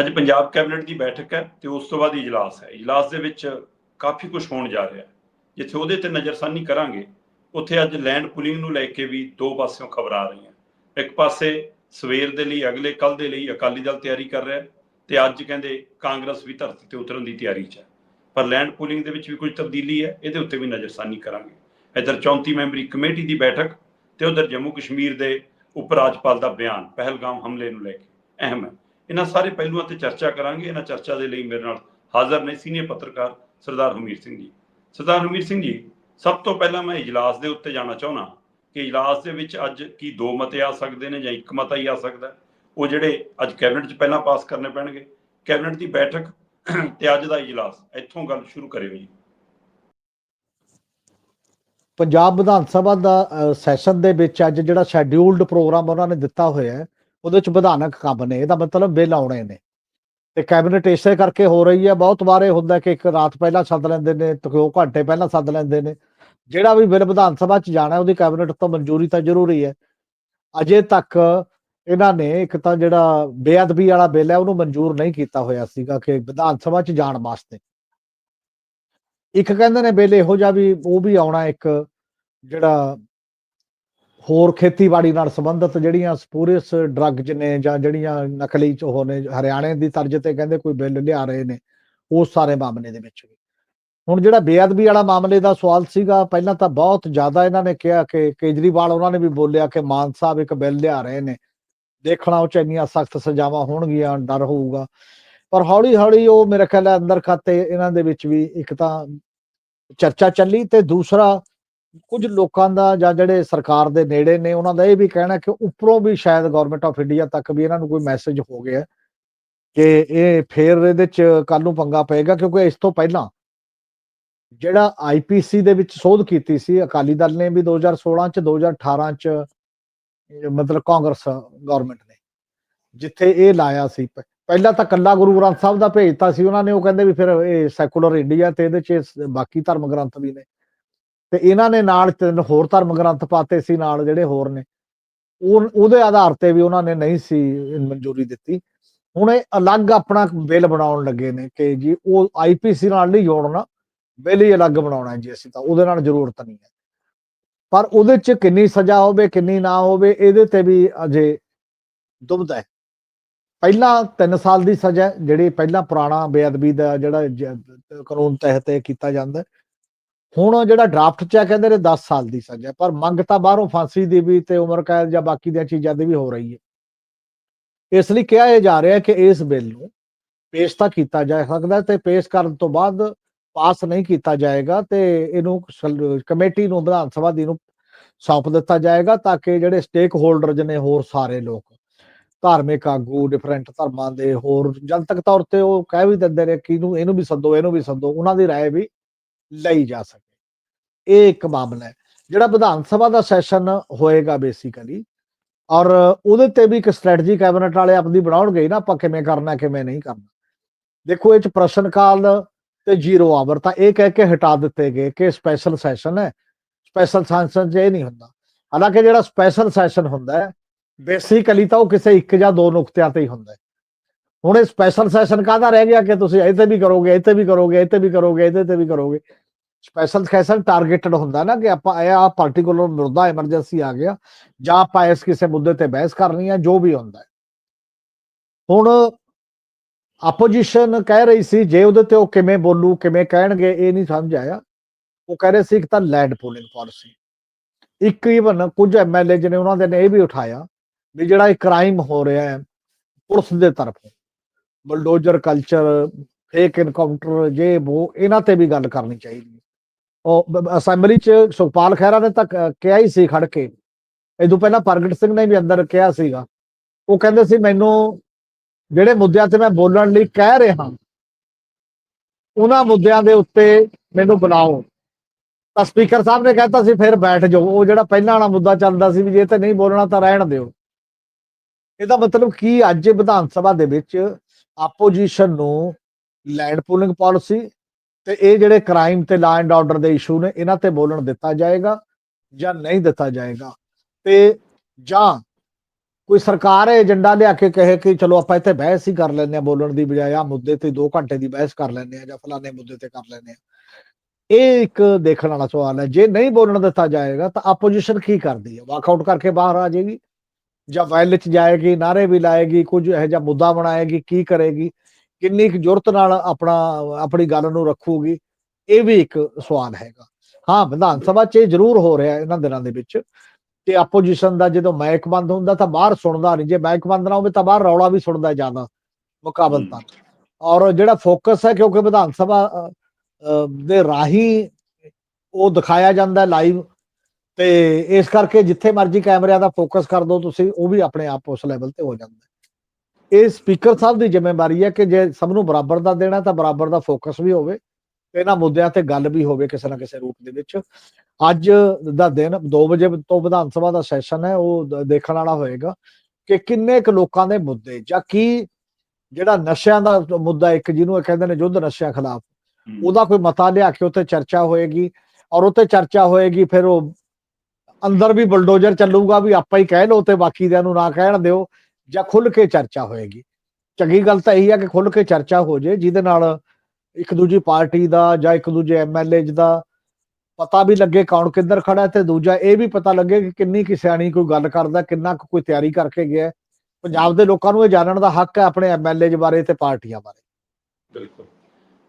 ਅੱਜ ਪੰਜਾਬ ਕੈਬਨਿਟ ਦੀ ਬੈਠਕ ਹੈ ਤੇ ਉਸ ਤੋਂ ਬਾਅਦ ਇਜਲਾਸ ਹੈ। ਇਜਲਾਸ ਦੇ ਵਿੱਚ ਕਾਫੀ ਕੁਝ ਹੋਣ ਜਾ ਰਿਹਾ ਹੈ। ਜਿੱਥੇ ਉਹਦੇ ਤੇ ਨਜ਼ਰਸਾਨੀ ਕਰਾਂਗੇ, ਉੱਥੇ ਅੱਜ ਲੈਂਡ ਪੁਲਿੰਗ ਨੂੰ ਲੈ ਕੇ ਵੀ ਦੋ ਪਾਸਿਓਂ ਖਬਰਾਂ ਆ ਰਹੀਆਂ। ਇੱਕ ਪਾਸੇ ਸਵੇਰ ਦੇ ਲਈ, ਅਗਲੇ ਕੱਲ ਦੇ ਲਈ ਅਕਾਲੀ ਦਲ ਤਿਆਰੀ ਕਰ ਰਿਹਾ ਹੈ ਤੇ ਅੱਜ ਕਹਿੰਦੇ ਕਾਂਗਰਸ ਵੀ ਧਰਤੀ ਤੇ ਉਤਰਨ ਦੀ ਤਿਆਰੀ 'ਚ ਹੈ। ਪਰ ਲੈਂਡ ਪੁਲਿੰਗ ਦੇ ਵਿੱਚ ਵੀ ਕੁਝ ਤਬਦੀਲੀ ਹੈ, ਇਹਦੇ ਉੱਤੇ ਵੀ ਨਜ਼ਰਸਾਨੀ ਕਰਾਂਗੇ। ਇੱਧਰ 34 ਮੈਂਬਰੀ ਕਮੇਟੀ ਦੀ ਬੈਠਕ ਤੇ ਉਧਰ ਜੰਮੂ ਕਸ਼ਮੀਰ ਦੇ ਉਪ ਰਾਜਪਾਲ ਦਾ ਬਿਆਨ, ਪਹਿਲਗਾਮ ਹਮਲੇ ਨੂੰ ਲੈ ਕੇ। ਅਹਿਮ ਹੈ। ਇਹਨਾਂ ਸਾਰੇ ਪਹਿਲੂਆਂ ਤੇ ਚਰਚਾ ਕਰਾਂਗੇ। ਇਹਨਾਂ ਚਰਚਾ ਦੇ ਲਈ ਮੇਰੇ ਨਾਲ ਹਾਜ਼ਰ ਨੇ ਸੀਨੀਅਰ ਪੱਤਰਕਾਰ ਸਰਦਾਰ ਹਮੀਰ ਸਿੰਘ ਜੀ। ਸਰਦਾਰ ਹਮੀਰ ਸਿੰਘ ਜੀ, ਸਭ ਤੋਂ ਪਹਿਲਾਂ ਮੈਂ ਇਜਲਾਸ ਦੇ ਉੱਤੇ ਜਾਣਾ ਚਾਹੁੰਦਾ ਕਿ ਇਜਲਾਸ ਦੇ ਵਿੱਚ ਅੱਜ ਕੀ ਦੋ ਮਤੇ ਆ ਸਕਦੇ ਨੇ ਜਾਂ ਇੱਕ ਮਤਾ ਹੀ ਆ ਸਕਦਾ ਉਹ ਜਿਹੜੇ ਅੱਜ ਕੈਬਨਿਟ 'ਚ ਪਹਿਲਾਂ ਪਾਸ ਕਰਨੇ ਪੈਣਗੇ। ਕੈਬਨਿਟ ਦੀ ਬੈਠਕ ਤੇ ਅੱਜ ਦਾ ਇਜਲਾਸ। ਇੱਥੋਂ ਗੱਲ ਸ਼ੁਰੂ ਕਰਿਓ ਜੀ। ਪੰਜਾਬ ਵਿਧਾਨ ਸਭਾ ਦਾ ਸੈਸ਼ਨ ਦੇ ਵਿੱਚ ਅੱਜ ਜਿਹੜਾ ਸ਼ੈਡਿਊਲਡ ਪ੍ਰੋਗਰਾਮ ਉਹਨਾਂ ਨੇ ਦਿੱਤਾ ਹੋਇਆ ਹੈ ਉਹਦੇ ਵਿੱਚ ਵਿਧਾਨਕ ਕੰਮ ਨੇ, ਇਹਦਾ ਮਤਲਬ ਬਿੱਲ ਆਉਣੇ ਨੇ। ਤੇ ਕੈਬਨਿਟ ਇਸੇ ਕਰਕੇ ਹੋ ਰਹੀ ਹੈ, ਬਹੁਤ ਵਾਰ ਹੁੰਦਾ ਕਿ ਇੱਕ ਰਾਤ ਪਹਿਲਾਂ ਸੱਦ ਲੈਂਦੇ ਨੇ, ਤੇ ਘੰਟੇ ਪਹਿਲਾਂ ਸੱਦ ਲੈਂਦੇ ਨੇ। ਜਿਹੜਾ ਵੀ ਬਿੱਲ ਵਿਧਾਨ ਸਭਾ 'ਚ ਜਾਣਾ, ਉਹਦੀ ਕੈਬਨਿਟ ਤੋਂ ਮਨਜ਼ੂਰੀ ਤਾਂ ਜ਼ਰੂਰੀ ਹੈ। ਅਜੇ ਤੱਕ ਇਹਨਾਂ ਨੇ ਇੱਕ ਤਾਂ ਜਿਹੜਾ ਬੇਅਦਬੀ ਵਾਲਾ ਬਿੱਲ ਹੈ, ਉਹਨੂੰ ਮਨਜ਼ੂਰ ਨਹੀਂ ਕੀਤਾ ਹੋਇਆ ਸੀਗਾ ਕਿ ਵਿਧਾਨ ਸਭਾ 'ਚ ਜਾਣ ਵਾਸਤੇ। ਇੱਕ ਕਹਿੰਦੇ ਨੇ ਬਿੱਲ ਇਹੋ ਜਿਹਾ ਵੀ, ਉਹ ਵੀ ਆਉਣਾ ਇੱਕ ਜਿਹੜਾ ਹੋਰ ਖੇਤੀਬਾੜੀ ਨਾਲ ਸੰਬੰਧਿਤ ਜਿਹੜੀਆਂ ਸਪੂਰੀਅਸ ਡਰੱਗਸ ਨੇ ਜਾਂ ਜਿਹੜੀਆਂ ਨਕਲੀ ਚ ਉਹ ਨੇ, ਹਰਿਆਣੇ ਦੀ ਤਰਜ਼ ਤੇ ਕਹਿੰਦੇ ਕੋਈ ਬਿੱਲ ਲਿਆ ਰਹੇ ਨੇ ਉਸ ਸਾਰੇ ਮਾਮਲੇ ਦੇ ਵਿੱਚ ਵੀ ਹੁਣ ਜਿਹੜਾ ਬੇਅਦਬੀ ਵਾਲਾ ਮਾਮਲੇ ਦਾ ਸਵਾਲ ਸੀਗਾ, ਪਹਿਲਾਂ ਤਾਂ ਬਹੁਤ ਜ਼ਿਆਦਾ ਇਹਨਾਂ ਨੇ ਕਿਹਾ ਕਿ ਕੇਜਰੀਵਾਲ ਉਹਨਾਂ ਨੇ ਵੀ ਬੋਲਿਆ ਕਿ ਮਾਨ ਸਾਹਿਬ ਇੱਕ ਬਿੱਲ ਲਿਆ ਰਹੇ ਨੇ। ਦੇਖਣਾ ਉਹ ਚ ਇੰਨੀਆਂ ਸਖਤ ਸਜ਼ਾਵਾਂ ਹੋਣਗੀਆਂ, ਡਰ ਹੋਊਗਾ। ਪਰ ਹੌਲੀ ਹੌਲੀ ਉਹ ਮੇਰੇ ਖਿਆਲ ਅੰਦਰ ਖਾਤੇ ਇਹਨਾਂ ਦੇ ਵਿੱਚ ਵੀ ਇੱਕ ਤਾਂ ਚਰਚਾ ਚੱਲੀ ਤੇ ਦੂਸਰਾ ਕੁਝ ਲੋਕਾਂ ਦਾ ਜਾਂ ਜਿਹੜੇ ਸਰਕਾਰ ਦੇ ਨੇੜੇ ਨੇ, ਉਹਨਾਂ ਦਾ ਇਹ ਵੀ ਕਹਿਣਾ ਕਿ ਉੱਪਰੋਂ ਵੀ ਸ਼ਾਇਦ ਗਵਰਨਮੈਂਟ ਆਫ ਇੰਡੀਆ ਤੱਕ ਵੀ ਇਹਨਾਂ ਨੂੰ ਕੋਈ ਮੈਸੇਜ ਹੋ ਗਿਆ ਕਿ ਇਹ ਫੇਰ ਇਹਦੇ ਚ ਕੱਲ ਨੂੰ ਪੰਗਾ ਪਏਗਾ, ਕਿਉਂਕਿ ਇਸ ਤੋਂ ਪਹਿਲਾਂ ਜਿਹੜਾ ਆਈਪੀਸੀ ਦੇ ਵਿੱਚ ਸੋਧ ਕੀਤੀ ਸੀ, ਅਕਾਲੀ ਦਲ ਨੇ ਵੀ 2016 ਚ 2018 ਚ ਮਤਲਬ ਕਾਂਗਰਸ ਗਵਰਨਮੈਂਟ ਨੇ, ਜਿੱਥੇ ਇਹ ਲਾਇਆ ਸੀ। ਪਹਿਲਾਂ ਤਾਂ ਕੱਲਾ ਗੁਰੂ ਗ੍ਰੰਥ ਸਾਹਿਬ ਦਾ ਭੇਜਤਾ ਸੀ, ਉਹਨਾਂ ਨੇ ਉਹ ਕਹਿੰਦੇ ਵੀ ਫਿਰ ਇਹ ਸੈਕੂਲਰ ਇੰਡੀਆ ਤੇ ਇਹਦੇ ਚ ਬਾਕੀ ਧਰਮ ਗ੍ਰੰਥ ਵੀ ਨੇ। ਤੇ ਇਹਨਾਂ ਨੇ ਨਾਲ ਤਿੰਨ ਹੋਰ ਧਰਮ ਗ੍ਰੰਥ ਪਾਤੇ ਸੀ ਨਾਲ ਜਿਹੜੇ ਹੋਰ ਨੇ। ਉਹ, ਉਹਦੇ ਆਧਾਰ ਤੇ ਵੀ ਉਹਨਾਂ ਨੇ ਨਹੀਂ ਸੀ ਮਨਜ਼ੂਰੀ ਦਿੱਤੀ। ਹੁਣ ਇਹ ਅਲੱਗ ਆਪਣਾ ਬਿੱਲ ਬਣਾਉਣ ਲੱਗੇ ਨੇ ਕਿ ਜੀ ਉਹ ਆਈਪੀਸੀ ਨਾਲ ਨਹੀਂ ਜੋੜਨਾ, ਬਿੱਲ ਹੀ ਅਲੱਗ ਬਣਾਉਣਾ ਜੀ ਅਸੀਂ ਤਾਂ, ਉਹਦੇ ਨਾਲ ਜ਼ਰੂਰਤ ਨਹੀਂ ਹੈ। ਪਰ ਉਹਦੇ ਚ ਕਿੰਨੀ ਸਜ਼ਾ ਹੋਵੇ, ਕਿੰਨੀ ਨਾ ਹੋਵੇ, ਇਹਦੇ ਤੇ ਵੀ ਅਜੇ ਦੁਬਦਾ ਹੈ। ਪਹਿਲਾਂ 3 ਸਾਲ ਦੀ ਸਜ਼ਾ ਜਿਹੜੀ ਪਹਿਲਾਂ ਪੁਰਾਣਾ ਬੇਅਦਬੀ ਦਾ ਜਿਹੜਾ ਕਾਨੂੰਨ ਤਹਿਤ ਇਹ ਕੀਤਾ ਜਾਂਦਾ ਹੁਣ ਜਿਹੜਾ ਡਰਾਫਟ ਚ ਹੈ ਕਹਿੰਦੇ ਨੇ 10 ਸਾਲ ਦੀ ਸਜ਼ਾ ਹੈ, ਪਰ ਮੰਗ ਤਾਂ ਬਾਹਰੋਂ ਫਾਂਸੀ ਦੀ ਵੀ ਤੇ ਉਮਰ ਕੈਦ ਜਾਂ ਬਾਕੀ ਦੀਆਂ ਚੀਜ਼ਾਂ ਦੀ ਵੀ ਹੋ ਰਹੀ ਹੈ ਇਸ ਲਈ ਕਿਹਾ ਇਹ ਜਾ ਰਿਹਾ ਹੈ ਕਿ ਇਸ ਬਿੱਲ ਨੂੰ ਪੇਸ਼ ਤਾਂ ਕੀਤਾ ਜਾ ਸਕਦਾ ਹੈ ਤੇ ਪੇਸ਼ ਕਰਨ ਤੋਂ ਬਾਅਦ ਪਾਸ ਨਹੀਂ ਕੀਤਾ ਜਾਏਗਾ ਤੇ ਇਹਨੂੰ ਸਲ- ਕਮੇਟੀ ਨੂੰ ਵਿਧਾਨ ਸਭਾ ਦੀ ਨੂੰ ਸੌਂਪ ਦਿੱਤਾ ਜਾਏਗਾ ਤਾਂ ਕਿ ਜਿਹੜੇ ਸਟੇਕ ਹੋਲਡਰਸ ਨੇ ਹੋਰ ਸਾਰੇ ਲੋਕ ਧਾਰਮਿਕ ਆਗੂ ਡਿਫਰੈਂਟ ਧਰਮਾਂ ਦੇ ਹੋਰ ਜਨਤਕ ਤੌਰ ਤੇ ਉਹ ਕਹਿ ਵੀ ਦਿੰਦੇ ਨੇ ਕਿ ਇਹਨੂੰ ਇਹਨੂੰ ਵੀ ਸੱਦੋ ਇਹਨੂੰ ਵੀ ਸੱਦੋ ਉਹਨਾਂ ਦੀ رائے ਵੀ ਲਈ ਜਾ ਸਕੇ। ਇਹ ਇੱਕ ਮਾਮਲਾ ਹੈ। ਜਿਹੜਾ ਵਿਧਾਨ ਸਭਾ ਦਾ ਸੈਸ਼ਨ ਹੋਏਗਾ ਬੇਸਿਕਲੀ ਔਰ ਉਹਦੇ ਤੇ ਵੀ ਇੱਕ ਸਟ੍ਰੈਟਜੀ ਕੈਬਨਿਟ ਵਾਲੇ ਆਪਣੀ ਬਣਾਉਣਗੇ ਨਾ, ਆਪਾਂ ਕਿਵੇਂ ਕਰਨਾ, ਕਿਵੇਂ ਨਹੀਂ ਕਰਨਾ। ਦੇਖੋ, ਇਹ ਚ ਪ੍ਰਸ਼ਨ ਕਾਲ ਤੇ ਜ਼ੀਰੋ ਆਵਰ ਤਾਂ ਇਹ ਕਹਿ ਕੇ ਹਟਾ ਦਿੱਤੇ ਗਏ ਕਿ ਸਪੈਸ਼ਲ ਸੈਸ਼ਨ ਹੈ। ਸਪੈਸ਼ਲ ਸੈਸ਼ਨ 'ਚ ਇਹ ਨਹੀਂ ਹੁੰਦਾ। ਹਾਲਾਂਕਿ ਜਿਹੜਾ ਸਪੈਸ਼ਲ ਸੈਸ਼ਨ ਹੁੰਦਾ ਹੈ ਬੇਸਿਕਲੀ ਤਾਂ ਉਹ ਕਿਸੇ ਇੱਕ ਜਾਂ ਦੋ ਨੁਕਤਿਆਂ ਤੇ ਹੀ ਹੁੰਦਾ ਹੈ। ਹੁਣ ਇਹ ਸਪੈਸ਼ਲ ਸੈਸ਼ਨ ਕਾਹਦਾ ਰਹਿ ਗਿਆ ਕਿ ਤੁਸੀਂ ਇੱਥੇ ਵੀ ਕਰੋਗੇ ਇੱਥੇ ਵੀ ਕਰੋਗੇ ਇੱਥੇ ਵੀ ਕਰੋਗੇ, ਇਹਦੇ ਤੇ ਵੀ ਕਰੋਗੇ? ਸਪੈਸ਼ਲ ਸੈਸ਼ਨ ਟਾਰਗੇਟਡ ਹੁੰਦਾ ਨਾ ਕਿ ਆਪਾਂ ਇਹ ਆ ਪਾਰਟਿਕੂਲਰ ਮੁੱਦਾ ਐਮਰਜੈਂਸੀ ਆ ਗਿਆ ਜਾਂ ਆਪਾਂ ਇਸ ਕਿਸੇ ਮੁੱਦੇ ਤੇ ਬਹਿਸ ਕਰਨੀ ਹੈ ਜੋ ਵੀ ਹੁੰਦਾ ਹੁਣ ਆਪੋਜੀਸ਼ਨ ਕਹਿ ਰਹੀ ਸੀ, ਜੇ ਉਹਦੇ ਤੇ ਉਹ ਕਿਵੇਂ ਬੋਲੂ, ਕਿਵੇਂ ਕਹਿਣਗੇ, ਇਹ ਨਹੀਂ ਸਮਝ ਆਇਆ। ਉਹ ਕਹਿ ਰਹੇ ਸੀ ਇੱਕ ਤਾਂ ਲੈਂਡ ਪੂਲਿੰਗ ਪਾਲਿਸੀ ਇੱਕ ਇਵਨ ਕੁਝ ਐਮਐਲਏ ਜਿਹਨੇ ਉਹਨਾਂ ਦੇ ਨੇ ਇਹ ਵੀ ਉਠਾਇਆ ਵੀ ਜਿਹੜਾ ਇਹ ਕ੍ਰਾਈਮ ਹੋ ਰਿਹਾ ਹੈ, ਪੁਲਿਸ ਦੇ ਤਰਫੋਂ। ਬਲਡੋਜ਼ਰ ਕਲਚਰ ਫੇਕ ਇਨਕਾਊਂਟਰ ਜੇ ਉਹ ਇਹਨਾਂ ਤੇ ਵੀ ਗੱਲ ਕਰਨੀ ਚਾਹੀਦੀ ਹੈ। ਅਸੈਂਬਲੀ ਚ ਸੁਖਪਾਲ ਖਹਿਰਾ ਨੇ ਤਾਂ ਕਿਹਾ ਹੀ ਸੀ ਖੜ ਕੇ। ਇਦੋਂ ਪਹਿਲਾਂ ਪ੍ਰਗਟ ਸਿੰਘ ਨੇ ਵੀ ਅੰਦਰ ਕਿਹਾ ਸੀਗਾ। ਉਹ ਕਹਿੰਦੇ ਸੀ, ਮੈਨੂੰ ਜਿਹੜੇ ਮੁੱਦਿਆਂ ਤੇ ਮੈਂ ਬੋਲਣ ਲਈ ਕਹਿ ਰਿਹਾ, ਉਹਨਾਂ ਮੁੱਦਿਆਂ ਦੇ ਉੱਤੇ ਮੈਨੂੰ ਬੁਲਾਓ। ਤਾਂ ਸਪੀਕਰ ਸਾਹਿਬ ਨੇ ਕਹਿਤਾ ਸੀ, ਫਿਰ ਬੈਠ ਜਾਓ। ਉਹ ਜਿਹੜਾ ਪਹਿਲਾਂ ਵਾਲਾ ਮੁੱਦਾ ਚੱਲਦਾ ਸੀ ਵੀ ਜੇ ਤੇ ਨਹੀਂ ਬੋਲਣਾ ਤਾਂ ਰਹਿਣ ਦਿਓ। ਇਹਦਾ ਮਤਲਬ ਕੀ ਅੱਜ ਵਿਧਾਨ ਸਭਾ ਦੇ ਵਿੱਚ ਆਪੋਜੀਸ਼ਨ ਨੂੰ ਲੈਂਡ ਪੂਲਿੰਗ ਪਾਲਿਸੀ ਤੇ ਇਹ ਜਿਹੜੇ ਕ੍ਰਾਈਮ ਤੇ ਲਾ ਐਂਡ ਆਰਡਰ ਦੇ ਇਸ਼ੂ ਨੇ, ਇਹਨਾਂ ਤੇ ਬੋਲਣ ਦਿੱਤਾ ਜਾਏਗਾ ਜਾਂ ਨਹੀਂ ਦਿੱਤਾ ਜਾਏਗਾ? ਤੇ ਜਾਂ ਕੋਈ ਸਰਕਾਰ ਇਹ ਏਜੰਡਾ ਲਿਆ ਕੇ ਕਹੇ ਕਿ ਚਲੋ ਆਪਾਂ ਇੱਥੇ ਬਹਿਸ ਹੀ ਕਰ ਲੈਂਦੇ ਆ ਬੋਲਣ ਦੀ ਬਜਾਏ ਆ ਮੁੱਦੇ ਤੇ 2 ਘੰਟੇ ਦੀ ਬਹਿਸ ਕਰ ਲੈਂਦੇ ਆ ਜਾਂ ਫਲਾਣੇ ਮੁੱਦੇ ਤੇ ਕਰ ਲੈਂਦੇ ਆ ਇਹ ਇੱਕ ਦੇਖਣ ਵਾਲਾ ਸਵਾਲ ਹੈ। ਜੇ ਨਹੀਂ ਬੋਲਣ ਦਿੱਤਾ ਜਾਏਗਾ ਤਾਂ ਆਪੋਜੀਸ਼ਨ ਕੀ ਕਰਦੀ ਹੈ? ਵਾਕਆਊਟ ਕਰਕੇ ਬਾਹਰ ਆ ਜਾਏਗੀ ਜਾਂ ਵਾਇਲ ਚ ਜਾਏਗੀ ਨਾਰੇ ਵੀ ਲਾਏਗੀ, ਕੁਝ ਇਹੋ ਜਿਹਾ ਮੁੱਦਾ ਬਣਾਏਗੀ, ਕੀ ਕਰੇਗੀ? ਕਿੰਨੀ ਕੁ ਜੁਰਤ ਨਾਲ ਆਪਣਾ ਆਪਣੀ ਗੱਲ ਨੂੰ ਰੱਖੂਗੀ ਇਹ ਵੀ ਇੱਕ ਸਵਾਲ ਹੈਗਾ। ਹਾਂ ਵਿਧਾਨ ਸਭਾ 'ਚ ਇਹ ਜ਼ਰੂਰ ਹੋ ਰਿਹਾ ਇਹਨਾਂ ਦਿਨਾਂ ਦੇ ਵਿੱਚ ਕਿ ਆਪੋਜੀਸ਼ਨ ਦਾ ਜਦੋਂ ਮਾਈਕ ਬੰਦ ਹੁੰਦਾ ਤਾਂ ਬਾਹਰ ਸੁਣਦਾ ਨਹੀਂ ਜੇ ਮਾਈਕ ਬੰਦ ਨਾ ਹੋਵੇ ਤਾਂ ਬਾਹਰ ਰੌਲਾ ਵੀ ਸੁਣਦਾ ਜ਼ਿਆਦਾ ਮੁਕਾਬਲਤਨ ਔਰ ਜਿਹੜਾ ਫੋਕਸ ਹੈ ਕਿਉਂਕਿ ਵਿਧਾਨ ਸਭਾ ਦੇ ਰਾਹੀਂ ਉਹ ਦਿਖਾਇਆ ਜਾਂਦਾ ਲਾਈਵ ਤੇ ਇਸ ਕਰਕੇ ਜਿੱਥੇ ਮਰਜ਼ੀ ਕੈਮਰਿਆਂ ਦਾ ਫੋਕਸ ਕਰ ਦਿਓ ਤੁਸੀਂ ਉਹ ਵੀ ਆਪਣੇ ਆਪ ਉਸ ਲੈਵਲ ਤੇ ਹੋ ਜਾਂਦਾ। ਇਹ ਸਪੀਕਰ ਸਾਹਿਬ ਦੀ ਜ਼ਿੰਮੇਵਾਰੀ ਹੈ ਕਿ ਜੇ ਸਭ ਨੂੰ ਬਰਾਬਰ ਦਾ ਦੇਣਾ ਤਾਂ ਬਰਾਬਰ ਦਾ ਫੋਕਸ ਵੀ ਹੋਵੇ ਤੇ ਇਹਨਾਂ ਮੁੱਦਿਆਂ ਤੇ ਗੱਲ ਵੀ ਹੋਵੇ ਕਿਸੇ ਨਾ ਕਿਸੇ ਰੂਪ ਦੇ ਵਿੱਚ। ਅੱਜ ਦਾ ਦਿਨ 2 ਵਜੇ ਤੋਂ ਵਿਧਾਨ ਸਭਾ ਦਾ ਸੈਸ਼ਨ ਹੈ ਉਹ ਦੇਖਣ ਵਾਲਾ ਹੋਏਗਾ ਕਿ ਕਿੰਨੇ ਕੁ ਲੋਕਾਂ ਦੇ ਮੁੱਦੇ ਜਾਂ ਕੀ ਜਿਹੜਾ ਨਸ਼ਿਆਂ ਦਾ ਮੁੱਦਾ ਇੱਕ ਜਿਹਨੂੰ ਇਹ ਕਹਿੰਦੇ ਨੇ ਯੁੱਧ ਨਸ਼ਿਆਂ ਖਿਲਾਫ ਉਹਦਾ ਕੋਈ ਮਤਾ ਲਿਆ ਕੇ ਉੱਤੇ ਚਰਚਾ ਹੋਏਗੀ ਔਰ ਉੱਤੇ ਚਰਚਾ ਹੋਏਗੀ ਫਿਰ ਉਹ ਅੰਦਰ ਵੀ ਬਲਡੋਜ਼ਰ ਚੱਲੂਗਾ ਵੀ ਆਪਾਂ ਹੀ ਕਹਿ ਲਓ ਤੇ ਬਾਕੀ ਦਿਆਂ ਨੂੰ ਨਾ ਕਹਿਣ ਦਿਓ। ਜਾਂ ਖੁੱਲ ਕੇ ਚਰਚਾ ਹੋਏਗੀ। ਚੰਗੀ ਗੱਲ ਤਾਂ ਇਹੀ ਹੈ ਕਿ ਖੁੱਲ ਕੇ ਚਰਚਾ ਹੋ ਜੇ, ਜਿਹਦੇ ਨਾਲ ਇੱਕ ਦੂਜੀ ਪਾਰਟੀ ਦਾ ਜਾਂ ਇੱਕ ਦੂਜੇ ਐਮਐਲਏ ਦਾ ਪਤਾ ਵੀ ਲੱਗੇ ਕੌਣ ਕਿੱਧਰ ਖੜਾ ਹੈ ਤੇ ਦੂਜਾ ਇਹ ਵੀ ਪਤਾ ਲੱਗੇ ਕਿ ਕਿੰਨੀ ਕਿ ਸਿਆਣੀ ਕੋਈ ਗੱਲ ਕਰਦਾ, ਕਿੰਨਾ ਕੋਈ ਤਿਆਰੀ ਕਰਕੇ ਗਿਆ। ਪੰਜਾਬ ਦੇ ਲੋਕਾਂ ਨੂੰ ਇਹ ਜਾਣਨ ਦਾ ਹੱਕ ਹੈ ਆਪਣੇ ਐਮਐਲਏ ਬਾਰੇ ਤੇ ਪਾਰਟੀਆਂ ਬਾਰੇ। ਬਿਲਕੁਲ।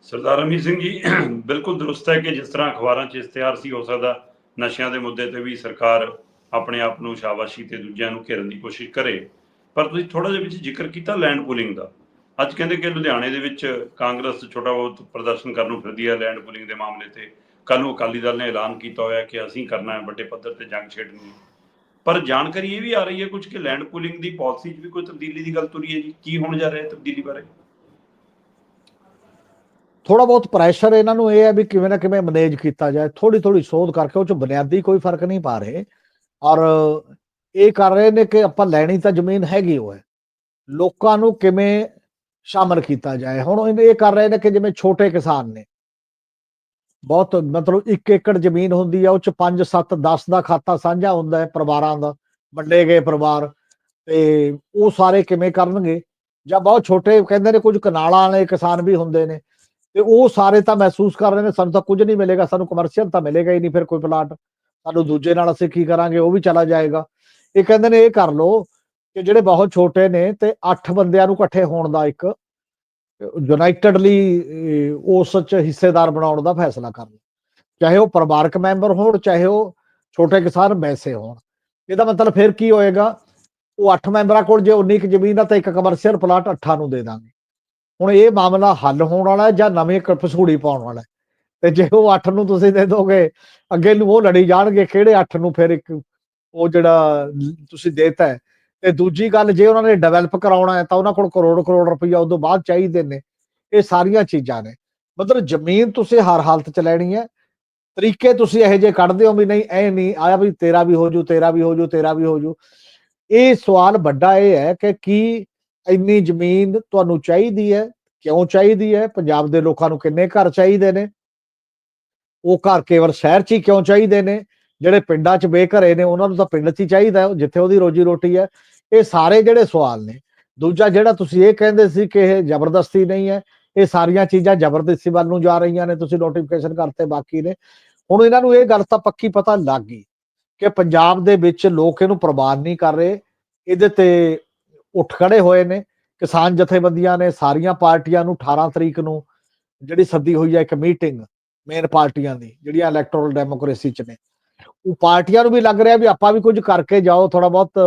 ਸਰਦਾਰ ਅਮੀਰ ਸਿੰਘ ਜੀ, ਬਿਲਕੁਲ ਦਰੁਸਤ ਹੈ ਕਿ ਜਿਸ ਤਰ੍ਹਾਂ ਅਖਬਾਰਾਂ 'ਚ ਇਸ਼ਤਿਹਾਰ ਸੀ, ਹੋ ਸਕਦਾ ਨਸ਼ਿਆਂ ਦੇ ਮੁੱਦੇ ਤੇ ਵੀ ਸਰਕਾਰ ਆਪਣੇ ਆਪ ਨੂੰ ਸ਼ਾਬਾਸ਼ੀ ਤੇ ਦੂਜਿਆਂ ਨੂੰ ਘੇਰਨ ਦੀ ਕੋਸ਼ਿਸ਼ ਕਰੇ। ਪਰ ਤੁਸੀਂ ਥੋੜਾ ਜਿਹਾ ਵਿੱਚ ਜ਼ਿਕਰ ਕੀਤਾ ਲੈਂਡ ਪੂਲਿੰਗ ਦਾ। ਅੱਜ ਕਹਿੰਦੇ ਕਿ ਲੁਧਿਆਣੇ ਦੇ ਵਿੱਚ ਕਾਂਗਰਸ ਛੋਟਾ ਬਹੁਤ ਪ੍ਰਦਰਸ਼ਨ ਕਰਨ ਨੂੰ ਫਿਰਦੀ ਹੈ ਲੈਂਡ ਪੂਲਿੰਗ ਦੇ ਮਾਮਲੇ ਤੇ। ਕੱਲ ਨੂੰ ਅਕਾਲੀ ਦਲ ਨੇ ਐਲਾਨ ਕੀਤਾ ਹੋਇਆ ਕਿ ਅਸੀਂ ਕਰਨਾ ਹੈ ਵੱਡੇ ਪੱਧਰ ਤੇ ਜੰਗ ਛੇੜਨੀ ਹੈ। ਪਰ ਜਾਣਕਾਰੀ ਇਹ ਵੀ ਆ ਰਹੀ ਹੈ ਕੁਝ ਕਿ ਲੈਂਡ ਪੂਲਿੰਗ ਦੀ ਪਾਲਿਸੀ 'ਚ ਵੀ ਕੋਈ ਤਬਦੀਲੀ ਦੀ ਗੱਲ ਤੁਰੀ ਹੈ ਜੀ? ਕੀ ਹੋਣ ਜਾ ਰਿਹਾ ਹੈ ਤਬਦੀਲੀ ਬਾਰੇ? ਥੋੜਾ ਬਹੁਤ ਪ੍ਰੈਸ਼ਰ ਇਹਨਾਂ ਨੂੰ ਇਹ ਹੈ ਵੀ ਕਿਵੇਂ ਨਾ ਕਿਵੇਂ ਮੈਨੇਜ ਕੀਤਾ ਜਾਏ। ਥੋੜੀ ਥੋੜੀ ਸੋਧ ਕਰਕੇ ਉਹ ਚ ਬੁਨਿਆਦੀ ਕੋਈ ਫ਼ਰਕ ਨਹੀਂ ਪਾ ਰਹੇ। ਔਰ ਇਹ ਕਰ ਰਹੇ ਨੇ ਕਿ ਆਪਾਂ ਲੈਣੀ ਤਾਂ ਜ਼ਮੀਨ ਹੈਗੀ ਉਹ ਹੈ ਲੋਕਾਂ ਨੂੰ ਕਿਵੇਂ ਸ਼ਾਮਲ ਕੀਤਾ ਜਾਏ? ਹੁਣ ਇਹ ਕਰ ਰਹੇ ਨੇ ਕਿ ਜਿਵੇਂ ਛੋਟੇ ਕਿਸਾਨ ਨੇ। ਬਹੁਤ ਮਤਲਬ 1 ਏਕੜ ਜ਼ਮੀਨ ਹੁੰਦੀ ਆ, ਉਹ ਚ 5 7 10 ਦਾ ਖਾਤਾ ਸਾਂਝਾ ਹੁੰਦਾ ਹੈ ਪਰਿਵਾਰਾਂ ਦਾ, ਵੰਡੇ ਗਏ ਪਰਿਵਾਰ, ਤੇ ਉਹ ਸਾਰੇ ਕਿਵੇਂ ਕਰਨਗੇ? ਜਾਂ ਬਹੁਤ ਛੋਟੇ ਕਹਿੰਦੇ ਨੇ ਕੁਝ ਕਨਾਲਾਂ ਵਾਲੇ ਕਿਸਾਨ ਵੀ ਹੁੰਦੇ ਨੇ, ਤੇ ਉਹ ਸਾਰੇ ਤਾਂ ਮਹਿਸੂਸ ਕਰ ਰਹੇ ਨੇ, ਸਾਨੂੰ ਤਾਂ ਕੁਝ ਨਹੀਂ ਮਿਲੇਗਾ, ਸਾਨੂੰ ਕਮਰਸ਼ੀਅਲ ਤਾਂ ਮਿਲੇਗਾ ਹੀ ਨਹੀਂ ਫਿਰ ਕੋਈ ਪਲਾਟ ਸਾਨੂੰ ਦੂਜੇ ਨਾਲ ਅਸੀਂ ਕੀ ਕਰਾਂਗੇ, ਉਹ ਵੀ ਚਲਾ ਜਾਏਗਾ। ਇਹ ਕਹਿੰਦੇ ਨੇ, ਇਹ ਕਰ ਲਓ ਕਿ ਜਿਹੜੇ ਬਹੁਤ ਛੋਟੇ ਨੇ ਤੇ 8 ਬੰਦਿਆਂ ਨੂੰ ਇਕੱਠੇ ਹੋਣ ਦਾ ਇੱਕ ਯੂਨਾਈਟਿਡਲੀ ਉਸ ਚ ਹਿੱਸੇਦਾਰ ਬਣਾਉਣ ਦਾ ਫੈਸਲਾ ਕਰ ਲਓ। ਚਾਹੇ ਉਹ ਪਰਿਵਾਰਕ ਮੈਂਬਰ ਹੋਣ, ਚਾਹੇ ਉਹ ਛੋਟੇ ਕਿਸਾਨ ਵੈਸੇ ਹੋਣ। ਇਹਦਾ ਮਤਲਬ ਫਿਰ ਕੀ ਹੋਏਗਾ? ਉਹ 8 ਮੈਂਬਰਾਂ ਕੋਲ ਜੇ 19 ਕੁ ਜ਼ਮੀਨ ਆ ਤਾਂ ਇੱਕ ਕਮਰਸ਼ੀਅਲ ਪਲਾਟ 8 ਨੂੰ ਦੇ ਦਾਂਗੇ। ਹੁਣ ਇਹ ਮਾਮਲਾ ਹੱਲ ਹੋਣ ਵਾਲਾ ਹੈ ਜਾਂ ਨਵੇਂ ਕ- ਪਾਉਣ ਵਾਲਾ ਹੈ? ਤੇ ਜੇ ਉਹ 8 ਨੂੰ ਤੁਸੀਂ ਦੇ ਦੋਗੇ, ਅੱਗੇ ਨੂੰ ਉਹ ਲੜੀ ਜਾਣਗੇ, ਕਿਹੜੇ 8 ਨੂੰ ਫਿਰ ਇੱਕ ਉਹ ਜਿਹੜਾ ਤੁਸੀਂ ਦੇਤਾ ਹੈ। ਤੇ ਦੂਜੀ ਗੱਲ, ਜੇ ਉਹਨਾਂ ਨੇ ਡਿਵੈਲਪ ਕਰਾਉਣਾ ਹੈ ਤਾਂ ਉਹਨਾਂ ਕੋਲ ਕਰੋੜ ਕਰੋੜ ਰੁਪਈਆ ਉਦੋਂ ਬਾਅਦ ਚਾਹੀਦੇ ਨੇ। ਇਹ ਸਾਰੀਆਂ ਚੀਜ਼ਾਂ ਨੇ। ਮਤਲਬ ਜ਼ਮੀਨ ਤੁਸੀਂ ਹਰ ਹਾਲਤ 'ਚ ਲੈਣੀ ਹੈ। ਤਰੀਕੇ ਤੁਸੀਂ ਇਹੋ ਜਿਹੇ ਕੱਢਦੇ ਹੋ ਵੀ ਨਹੀਂ, ਐ ਨਹੀਂ, ਆਇਆ ਵੀ ਤੇਰਾ ਵੀ ਹੋ ਜੂ, ਤੇਰਾ ਵੀ ਹੋ ਜੂ, ਤੇਰਾ ਵੀ ਹੋ ਜੂ। ਇਹ ਸਵਾਲ ਵੱਡਾ ਇਹ ਹੈ ਕਿ ਕੀ ਇੰਨੀ ਜ਼ਮੀਨ ਤੁਹਾਨੂੰ ਚਾਹੀਦੀ ਹੈ? ਕਿਉਂ ਚਾਹੀਦੀ ਹੈ? ਪੰਜਾਬ ਦੇ ਲੋਕਾਂ ਨੂੰ ਕਿੰਨੇ ਘਰ ਚਾਹੀਦੇ ਨੇ? ਉਹ ਘਰ ਕੇਵਲ ਸ਼ਹਿਰ 'ਚ ਹੀ ਕਿਉਂ ਚਾਹੀਦੇ ਨੇ? ਜਿਹੜੇ ਪਿੰਡਾਂ 'ਚ ਬੇਘਰੇ ਨੇ, ਉਹਨਾਂ ਨੂੰ ਤਾਂ ਪਿੰਡ 'ਚ ਹੀ ਚਾਹੀਦਾ ਜਿੱਥੇ ਉਹਦੀ ਰੋਜੀ ਰੋਟੀ ਹੈ। ਇਹ ਸਾਰੇ ਜਿਹੜੇ ਸਵਾਲ ਨੇ, ਦੂਜਾ ਜਿਹੜਾ ਤੁਸੀਂ ਇਹ ਕਹਿੰਦੇ ਸੀ ਕਿ ਇਹ ਜ਼ਬਰਦਸਤੀ ਨਹੀਂ ਹੈ, ਇਹ ਸਾਰੀਆਂ ਚੀਜ਼ਾਂ ਜ਼ਬਰਦਸਤੀ ਵੱਲ ਨੂੰ ਜਾ ਰਹੀਆਂ ਨੇ, ਤੁਸੀਂ ਨੋਟੀਫਿਕੇਸ਼ਨ ਕਰਤੇ ਬਾਕੀ ਨੇ। ਹੁਣ ਇਹਨਾਂ ਨੂੰ ਇਹ ਗੱਲ ਤਾਂ ਪੱਕੀ ਪਤਾ ਲੱਗ ਗਈ ਕਿ ਪੰਜਾਬ ਦੇ ਵਿੱਚ ਲੋਕ ਇਹਨੂੰ ਪ੍ਰਵਾਨ ਨਹੀਂ ਕਰ ਰਹੇ, ਇਹਦੇ ਤੇ ਉੱਠ ਖੜੇ ਹੋਏ ਨੇ, ਕਿਸਾਨ ਜਥੇਬੰਦੀਆਂ ਨੇ ਸਾਰੀਆਂ ਪਾਰਟੀਆਂ ਨੂੰ 18 ਤਰੀਕ ਨੂੰ ਜਿਹੜੀ ਸੱਦੀ ਹੋਈ ਹੈ ਇੱਕ ਮੀਟਿੰਗ ਮੇਨ ਪਾਰਟੀਆਂ ਦੀ, ਜਿਹੜੀਆਂ ਇਲੈਕਟੋਰਲ ਡੈਮੋਕ੍ਰੇਸੀ ਚ ਨੇ। ਉਹ ਪਾਰਟੀਆਂ ਨੂੰ ਵੀ ਲੱਗ ਰਿਹਾ ਵੀ ਆਪਾਂ ਵੀ ਕੁਝ ਕਰਕੇ ਜਾਓ ਥੋੜਾ ਬਹੁਤ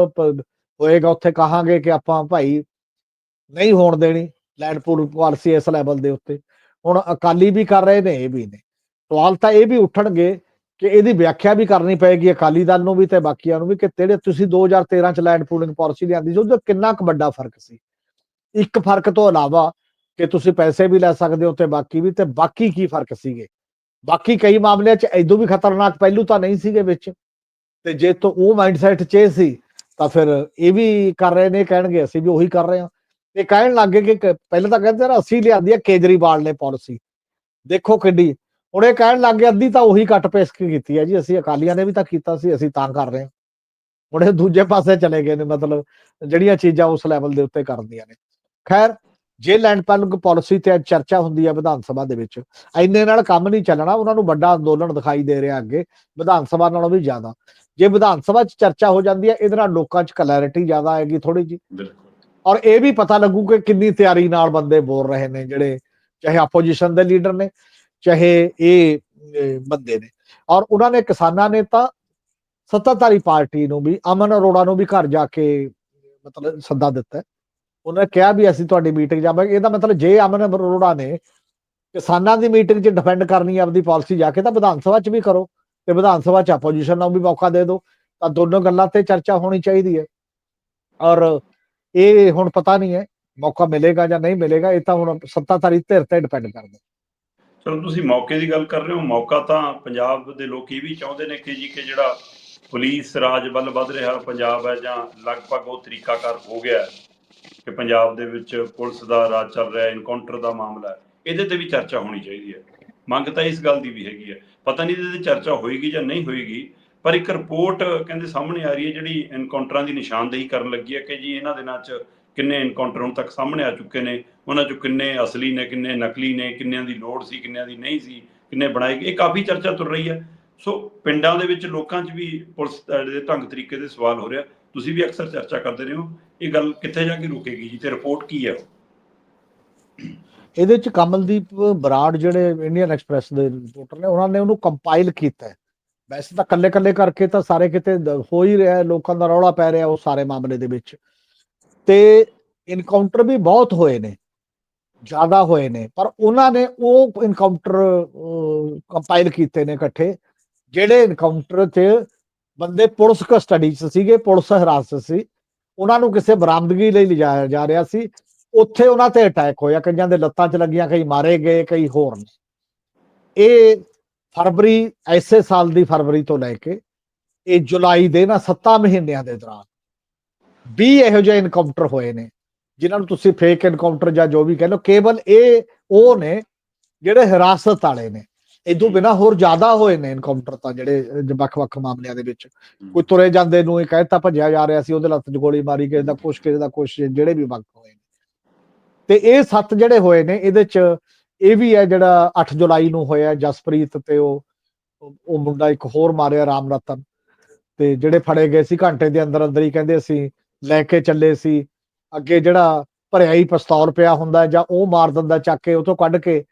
ਹੋਏਗਾ ਉੱਥੇ ਕਹਾਂਗੇ ਕਿ ਆਪਾਂ ਭਾਈ ਨਹੀਂ ਹੋਣ ਦੇਣੀ ਲੈਂਡਪੂਰ ਪਾਲਿਸੀ ਇਸ ਲੈਵਲ ਦੇ ਉੱਤੇ। ਹੁਣ ਅਕਾਲੀ ਵੀ ਕਰ ਰਹੇ ਨੇ, ਇਹ ਵੀ ਨੇ। ਸਵਾਲ ਤਾਂ ਇਹ ਵੀ ਉੱਠਣਗੇ ਕਿ ਇਹਦੀ ਵਿਆਖਿਆ ਵੀ ਕਰਨੀ ਪਏਗੀ ਅਕਾਲੀ ਦਲ ਨੂੰ ਵੀ ਤੇ ਬਾਕੀਆਂ ਨੂੰ ਵੀ ਕਿ ਤੇਰੇ ਤੁਸੀਂ 2013 ਚ ਲੈਂਡ ਪੂਲਿੰਗ ਪਾਲਿਸੀ ਲਿਆਂਦੀ ਸੀ, ਉਹਦਾ ਕਿੰਨਾ ਕੁ ਵੱਡਾ ਫ਼ਰਕ ਸੀ? ਇੱਕ ਫ਼ਰਕ ਤੋਂ ਇਲਾਵਾ ਕਿ ਤੁਸੀਂ ਪੈਸੇ ਵੀ ਲੈ ਸਕਦੇ ਹੋ ਤੇ ਬਾਕੀ ਵੀ ਤੇ ਬਾਕੀ ਕੀ ਫ਼ਰਕ ਸੀਗੇ? ਬਾਕੀ ਕਈ ਮਾਮਲਿਆਂ 'ਚ ਐਦੋਂ ਵੀ ਖਤਰਨਾਕ ਪਹਿਲੂ ਤਾਂ ਨਹੀਂ ਸੀਗੇ ਵਿੱਚ। ਤੇ ਜੇ ਤੋਂ ਉਹ ਮਾਈਂਡਸੈਟ 'ਚ ਸੀ, ਤਾਂ ਫਿਰ ਇਹ ਵੀ ਕਰ ਰਹੇ ਨੇ, ਕਹਿਣਗੇ ਅਸੀਂ ਵੀ ਉਹੀ ਕਰ ਰਹੇ ਹਾਂ। ਇਹ ਕਹਿਣ ਲੱਗੇ ਕਿ ਕ- ਪਹਿਲਾਂ ਤਾਂ ਕਹਿੰਦੇ ਨਾ ਅਸੀਂ ਲਿਆਂਦੀ ਹੈ ਕੇਜਰੀਵਾਲ ਨੇ ਪਾਲਿਸੀ। ਦੇਖੋ ਕਿੱਡੀ, ਹੁਣ ਇਹ ਕਹਿਣ ਲੱਗੇ ਅੱਧੀ ਤਾਂ ਉਹੀ ਕੱਟ ਪੇਸ ਕੀਤੀ ਹੈ ਜੀ, ਅਸੀਂ ਅਕਾਲੀਆਂ ਨੇ ਵੀ ਤਾਂ ਕੀਤਾ ਸੀ, ਅਸੀਂ ਤਾਂ ਕਰ ਰਹੇ ਹਾਂ। ਹੁਣ ਇਹ ਦੂਜੇ ਪਾਸੇ ਚਲੇ ਗਏ ਨੇ, ਮਤਲਬ ਜਿਹੜੀਆਂ ਚੀਜ਼ਾਂ ਉਸ ਲੈਵਲ ਦੇ ਉੱਤੇ ਕਰਦੀਆਂ ਨੇ। ਖੈਰ ਜੇ ਲੈਂਡ ਪੈਲਿੰਗ ਪਾਲਿਸੀ ਤੇ ਅੱਜ ਚਰਚਾ ਹੁੰਦੀ ਹੈ ਵਿਧਾਨ ਸਭਾ ਦੇ ਵਿੱਚ ਇੰਨੇ ਨਾਲ ਕੰਮ ਨਹੀਂ ਚੱਲਣਾ ਉਹਨਾਂ ਨੂੰ ਵੱਡਾ ਅੰਦੋਲਨ ਦਿਖਾਈ ਦੇ ਰਿਹਾ ਅੱਗੇ ਵਿਧਾਨ ਸਭਾ ਨਾਲੋਂ ਵੀ ਜ਼ਿਆਦਾ। ਜੇ ਵਿਧਾਨ ਸਭਾ 'ਚ ਚਰਚਾ ਹੋ ਜਾਂਦੀ ਹੈ ਇਹਦੇ ਨਾਲ ਲੋਕਾਂ 'ਚ ਕਲੈਰਿਟੀ ਜ਼ਿਆਦਾ ਆਏਗੀ ਥੋੜੀ ਜੀ ਬਿਲਕੁਲ। ਔਰ ਇਹ ਵੀ ਪਤਾ ਲੱਗੂ ਕਿ ਕਿੰਨੀ ਤਿਆਰੀ ਨਾਲ ਬੰਦੇ ਬੋਲ ਰਹੇ ਨੇ ਜਿਹੜੇ ਚਾਹੇ ਆਪੋਜੀਸ਼ਨ ਦੇ ਲੀਡਰ ਨੇ ਚਾਹੇ ਇਹ ਬੰਦੇ ਨੇ। ਔਰ ਉਹਨਾਂ ਨੇ ਕਿਸਾਨਾਂ ਨੇ ਤਾਂ ਸੱਤਾਧਾਰੀ ਪਾਰਟੀ ਨੂੰ ਵੀ ਅਮਨ ਅਰੋੜਾ ਨੂੰ ਵੀ ਘਰ ਜਾ ਕੇ ਮਤਲਬ ਸੱਦਾ ਦਿੱਤਾ। ਉਹਨਾਂ ਨੇ ਕਿਹਾ ਵੀ ਅਸੀਂ ਤੁਹਾਡੀ ਮੀਟਿੰਗ ਜਾਵਾਂਗੇ ਇਹਦਾ ਮਤਲਬ ਜੇ ਅਮਨ ਅਰੋੜਾ ਨੇ ਕਿਸਾਨਾਂ ਦੀ ਮੀਟਿੰਗ 'ਚ ਡਿਫੈਂਡ ਕਰਨੀ ਆਪਦੀ ਪਾਲਿਸੀ ਜਾ ਕੇ, ਤਾਂ ਵਿਧਾਨ ਸਭਾ 'ਚ ਵੀ ਕਰੋ ਤੇ ਵਿਧਾਨ ਸਭਾ 'ਚ ਆਪੋਜੀਸ਼ਨ ਨੂੰ ਵੀ ਮੌਕਾ ਦੇ ਦਿਓ। ਤਾਂ ਦੋਨੋਂ ਗੱਲਾਂ ਤੇ ਚਰਚਾ ਹੋਣੀ ਚਾਹੀਦੀ ਹੈ। ਔਰ ਇਹ ਹੁਣ ਪਤਾ ਨਹੀਂ ਹੈ, ਮੌਕਾ ਮਿਲੇਗਾ ਜਾਂ ਨਹੀਂ ਮਿਲੇਗਾ, ਇਹ ਤਾਂ ਹੁਣ ਸੱਤਾਧਾਰੀ ਧਿਰ ਤੇ ਡਿਪੈਂਡ ਕਰਦਾ ਚਲੋ, ਤੁਸੀਂ ਮੌਕੇ ਦੀ ਗੱਲ ਕਰ ਰਹੇ ਹੋ। ਮੌਕਾ ਤਾਂ ਪੰਜਾਬ ਦੇ ਲੋਕ ਇਹ ਵੀ ਚਾਹੁੰਦੇ ਨੇ ਕਿ ਜੀ ਕਿ ਜਿਹੜਾ ਪੁਲਿਸ ਰਾਜ ਵੱਲ ਵੱਧ ਰਿਹਾ, ਪੰਜਾਬ ਹੈ ਜਾਂ ਲਗਭਗ ਉਹ ਤਰੀਕਾਕਾਰ ਹੋ ਗਿਆ ਕਿ ਪੰਜਾਬ ਦੇ ਵਿੱਚ ਪੁਲਿਸ ਦਾ ਰਾਜ ਚੱਲ ਰਿਹਾ ਇਨਕਾਊਂਟਰ ਦਾ ਮਾਮਲਾ ਹੈ, ਇਹਦੇ ਤੇ ਵੀ ਚਰਚਾ ਹੋਣੀ ਚਾਹੀਦੀ ਹੈ। ਮੰਗ ਤਾਂ ਇਸ ਗੱਲ ਦੀ ਵੀ ਹੈਗੀ ਹੈ। ਪਤਾ ਨਹੀਂ ਇਹਦੇ ਤੇ ਚਰਚਾ ਹੋਏਗੀ ਜਾਂ ਨਹੀਂ ਹੋਏਗੀ, ਪਰ ਇੱਕ ਰਿਪੋਰਟ ਕਹਿੰਦੇ ਸਾਹਮਣੇ ਆ ਰਹੀ ਹੈ, ਜਿਹੜੀ ਇਨਕਾਊਂਟਰਾਂ ਦੀ ਨਿਸ਼ਾਨਦੇਹੀ ਕਰਨ ਲੱਗੀ ਹੈ ਕਿ ਜੀ ਇਹਨਾਂ ਦਿਨਾਂ 'ਚ ਕਿੰਨੇ ਇਨਕਾਊਂਟਰ ਹੁਣ ਤੱਕ ਸਾਹਮਣੇ ਆ ਚੁੱਕੇ ਨੇ, ਉਹਨਾਂ 'ਚੋਂ ਕਿੰਨੇ ਅਸਲੀ ਨੇ, ਕਿੰਨੇ ਨਕਲੀ ਨੇ, ਕਿੰਨਿਆਂ ਦੀ ਲੋੜ ਸੀ, ਕਿੰਨਿਆਂ ਦੀ ਨਹੀਂ ਸੀ, ਕਿੰਨੇ ਬਣਾਏ ਗਏ, ਇਹ ਕਾਫੀ ਚਰਚਾ ਤੁਰ ਰਹੀ ਹੈ। ਸੋ ਪਿੰਡਾਂ ਦੇ ਵਿੱਚ ਲੋਕਾਂ 'ਚ ਵੀ ਪੁਲਿਸ ਦੇ ਢੰਗ ਤਰੀਕੇ ਦੇ ਸਵਾਲ ਹੋ ਰਿਹਾ ਤੁਸੀਂ ਵੀ ਅਕਸਰ ਚਰਚਾ ਕਰਦੇ ਰਹੇ ਹੋ, ਇਹ ਗੱਲ ਕਿੱਥੇ ਜਾ ਕੇ ਰੁਕੇਗੀ ਜੀ ਤੇ ਰਿਪੋਰਟ ਕੀ ਹੈ ਇਹਦੇ ਚ ਕਮਲਦੀਪ ਬਰਾੜ ਜਿਹੜੇ ਇੰਡੀਅਨ ਐਕਸਪ੍ਰੈਸ ਦੇ ਰਿਪੋਰਟਰ ਨੇ, ਉਹਨਾਂ ਨੇ ਉਹਨੂੰ ਕੰਪਾਈਲ ਕੀਤਾ ਹੈ। ਵੈਸੇ ਤਾਂ ਕੱਲੇ ਕੱਲੇ ਕਰਕੇ ਤਾਂ ਸਾਰੇ ਕਿਤੇ ਹੋ ਹੀ ਰਿਹਾ ਲੋਕਾਂ ਦਾ ਰੌਲਾ ਪੈ ਰਿਹਾ ਉਹ ਸਾਰੇ ਮਾਮਲੇ ਦੇ ਵਿੱਚ। ਤੇ ਇਨਕਾਊਂਟਰ ਵੀ ਬਹੁਤ ਹੋਏ ਨੇ, ਜ਼ਿਆਦਾ ਹੋਏ ਨੇ, ਪਰ ਉਹਨਾਂ ਨੇ ਉਹ ਇਨਕਾਊਂਟਰ ਕੰਪਾਈਲ ਕੀਤੇ ਨੇ ਇਕੱਠੇ, ਜਿਹੜੇ ਇਨਕਾਊਂਟਰ 'ਚ ਬੰਦੇ ਪੁਲਿਸ ਕਸਟਡੀ 'ਚ ਸੀਗੇ, ਪੁਲਿਸ ਹਿਰਾਸਤ ਸੀ। ਉਹਨਾਂ ਨੂੰ ਕਿਸੇ ਬਰਾਮਦਗੀ ਲਈ ਲਿਜਾਇਆ ਜਾ ਰਿਹਾ ਸੀ। ਉੱਥੇ ਉਹਨਾਂ ਤੇ ਅਟੈਕ ਹੋਇਆ। ਕਈਆਂ ਦੇ ਲੱਤਾਂ 'ਚ ਲੱਗੀਆਂ, ਕਈ ਮਾਰੇ ਗਏ, ਕਈ ਹੋਰ ਨੇ। ਇਹ ਫਰਵਰੀ, ਐਸੇ ਸਾਲ ਦੀ ਫਰਵਰੀ ਤੋਂ ਲੈ ਕੇ ਇਹ ਜੁਲਾਈ ਦੇ ਨਾ 7 ਮਹੀਨਿਆਂ ਦੇ ਦੌਰਾਨ 20 ਇਹੋ ਜਿਹੇ ਇਨਕਾਊਂਟਰ ਹੋਏ ਨੇ, ਜਿਨ੍ਹਾਂ ਨੂੰ ਤੁਸੀਂ ਫੇਕ ਇਨਕਾਊਂਟਰ ਜਾਂ ਜੋ ਵੀ ਕਹਿ ਲਓ, ਕੇਵਲ ਇਹ ਉਹ ਨੇ ਜਿਹੜੇ ਹਿਰਾਸਤ ਵਾਲੇ ਨੇ। ਇਦੋਂ ਬਿਨਾ ਹੋਰ ਜ਼ਿਆਦਾ ਹੋਏ ਨੇ ਇਨਕਾਊਂਟਰ ਤਾਂ ਜਿਹੜੇ ਵੱਖ-ਵੱਖ ਮਾਮਲਿਆਂ ਦੇ ਵਿੱਚ। ਕੋਈ ਤੁਰੇ ਜਾਂਦੇ ਨੂੰ ਇਹ ਕਹਿਤਾ ਭੱਜਿਆ ਜਾ ਰਿਹਾ ਸੀ ਉਹਦੇ ਲੱਤ 'ਚ ਗੋਲੀ ਮਾਰੀ ਕਿਸੇ ਦਾ ਕੁਛ ਕਿਸੇ ਦਾ ਕੁਛ ਜਿਹੜੇ ਵੀ ਵਕਤ ਹੋਏ ਨੇ। ਤੇ ਇਹ ਸੱਤ ਜਿਹੜੇ ਹੋਏ ਨੇ ਇਹਦੇ 'ਚ ਇਹ ਵੀ ਹੈ ਜਿਹੜਾ 8 ਜੁਲਾਈ ਨੂੰ ਹੋਇਆ ਜਸਪ੍ਰੀਤ ਤੇ ਉਹ ਉਹ ਮੁੰਡਾ ਇੱਕ ਹੋਰ ਮਾਰਿਆ ਰਾਮ ਰਤਨ। ਤੇ ਜਿਹੜੇ ਫੜੇ ਗਏ ਸੀ ਘੰਟੇ ਦੇ ਅੰਦਰ ਅੰਦਰ ਹੀ ਕਹਿੰਦੇ ਅਸੀਂ ਲੈ ਕੇ ਚੱਲੇ ਸੀ। ਅੱਗੇ ਜਿਹੜਾ ਭਰਿਆ ਹੀ ਪਿਸਤੌਲ ਪਿਆ ਹੁੰਦਾ ਜਾਂ ਉਹ ਮਾਰ ਦਿੰਦਾ ਚੱਕ ਕੇ ਤੋਂ ਕੱਢ ਕੇ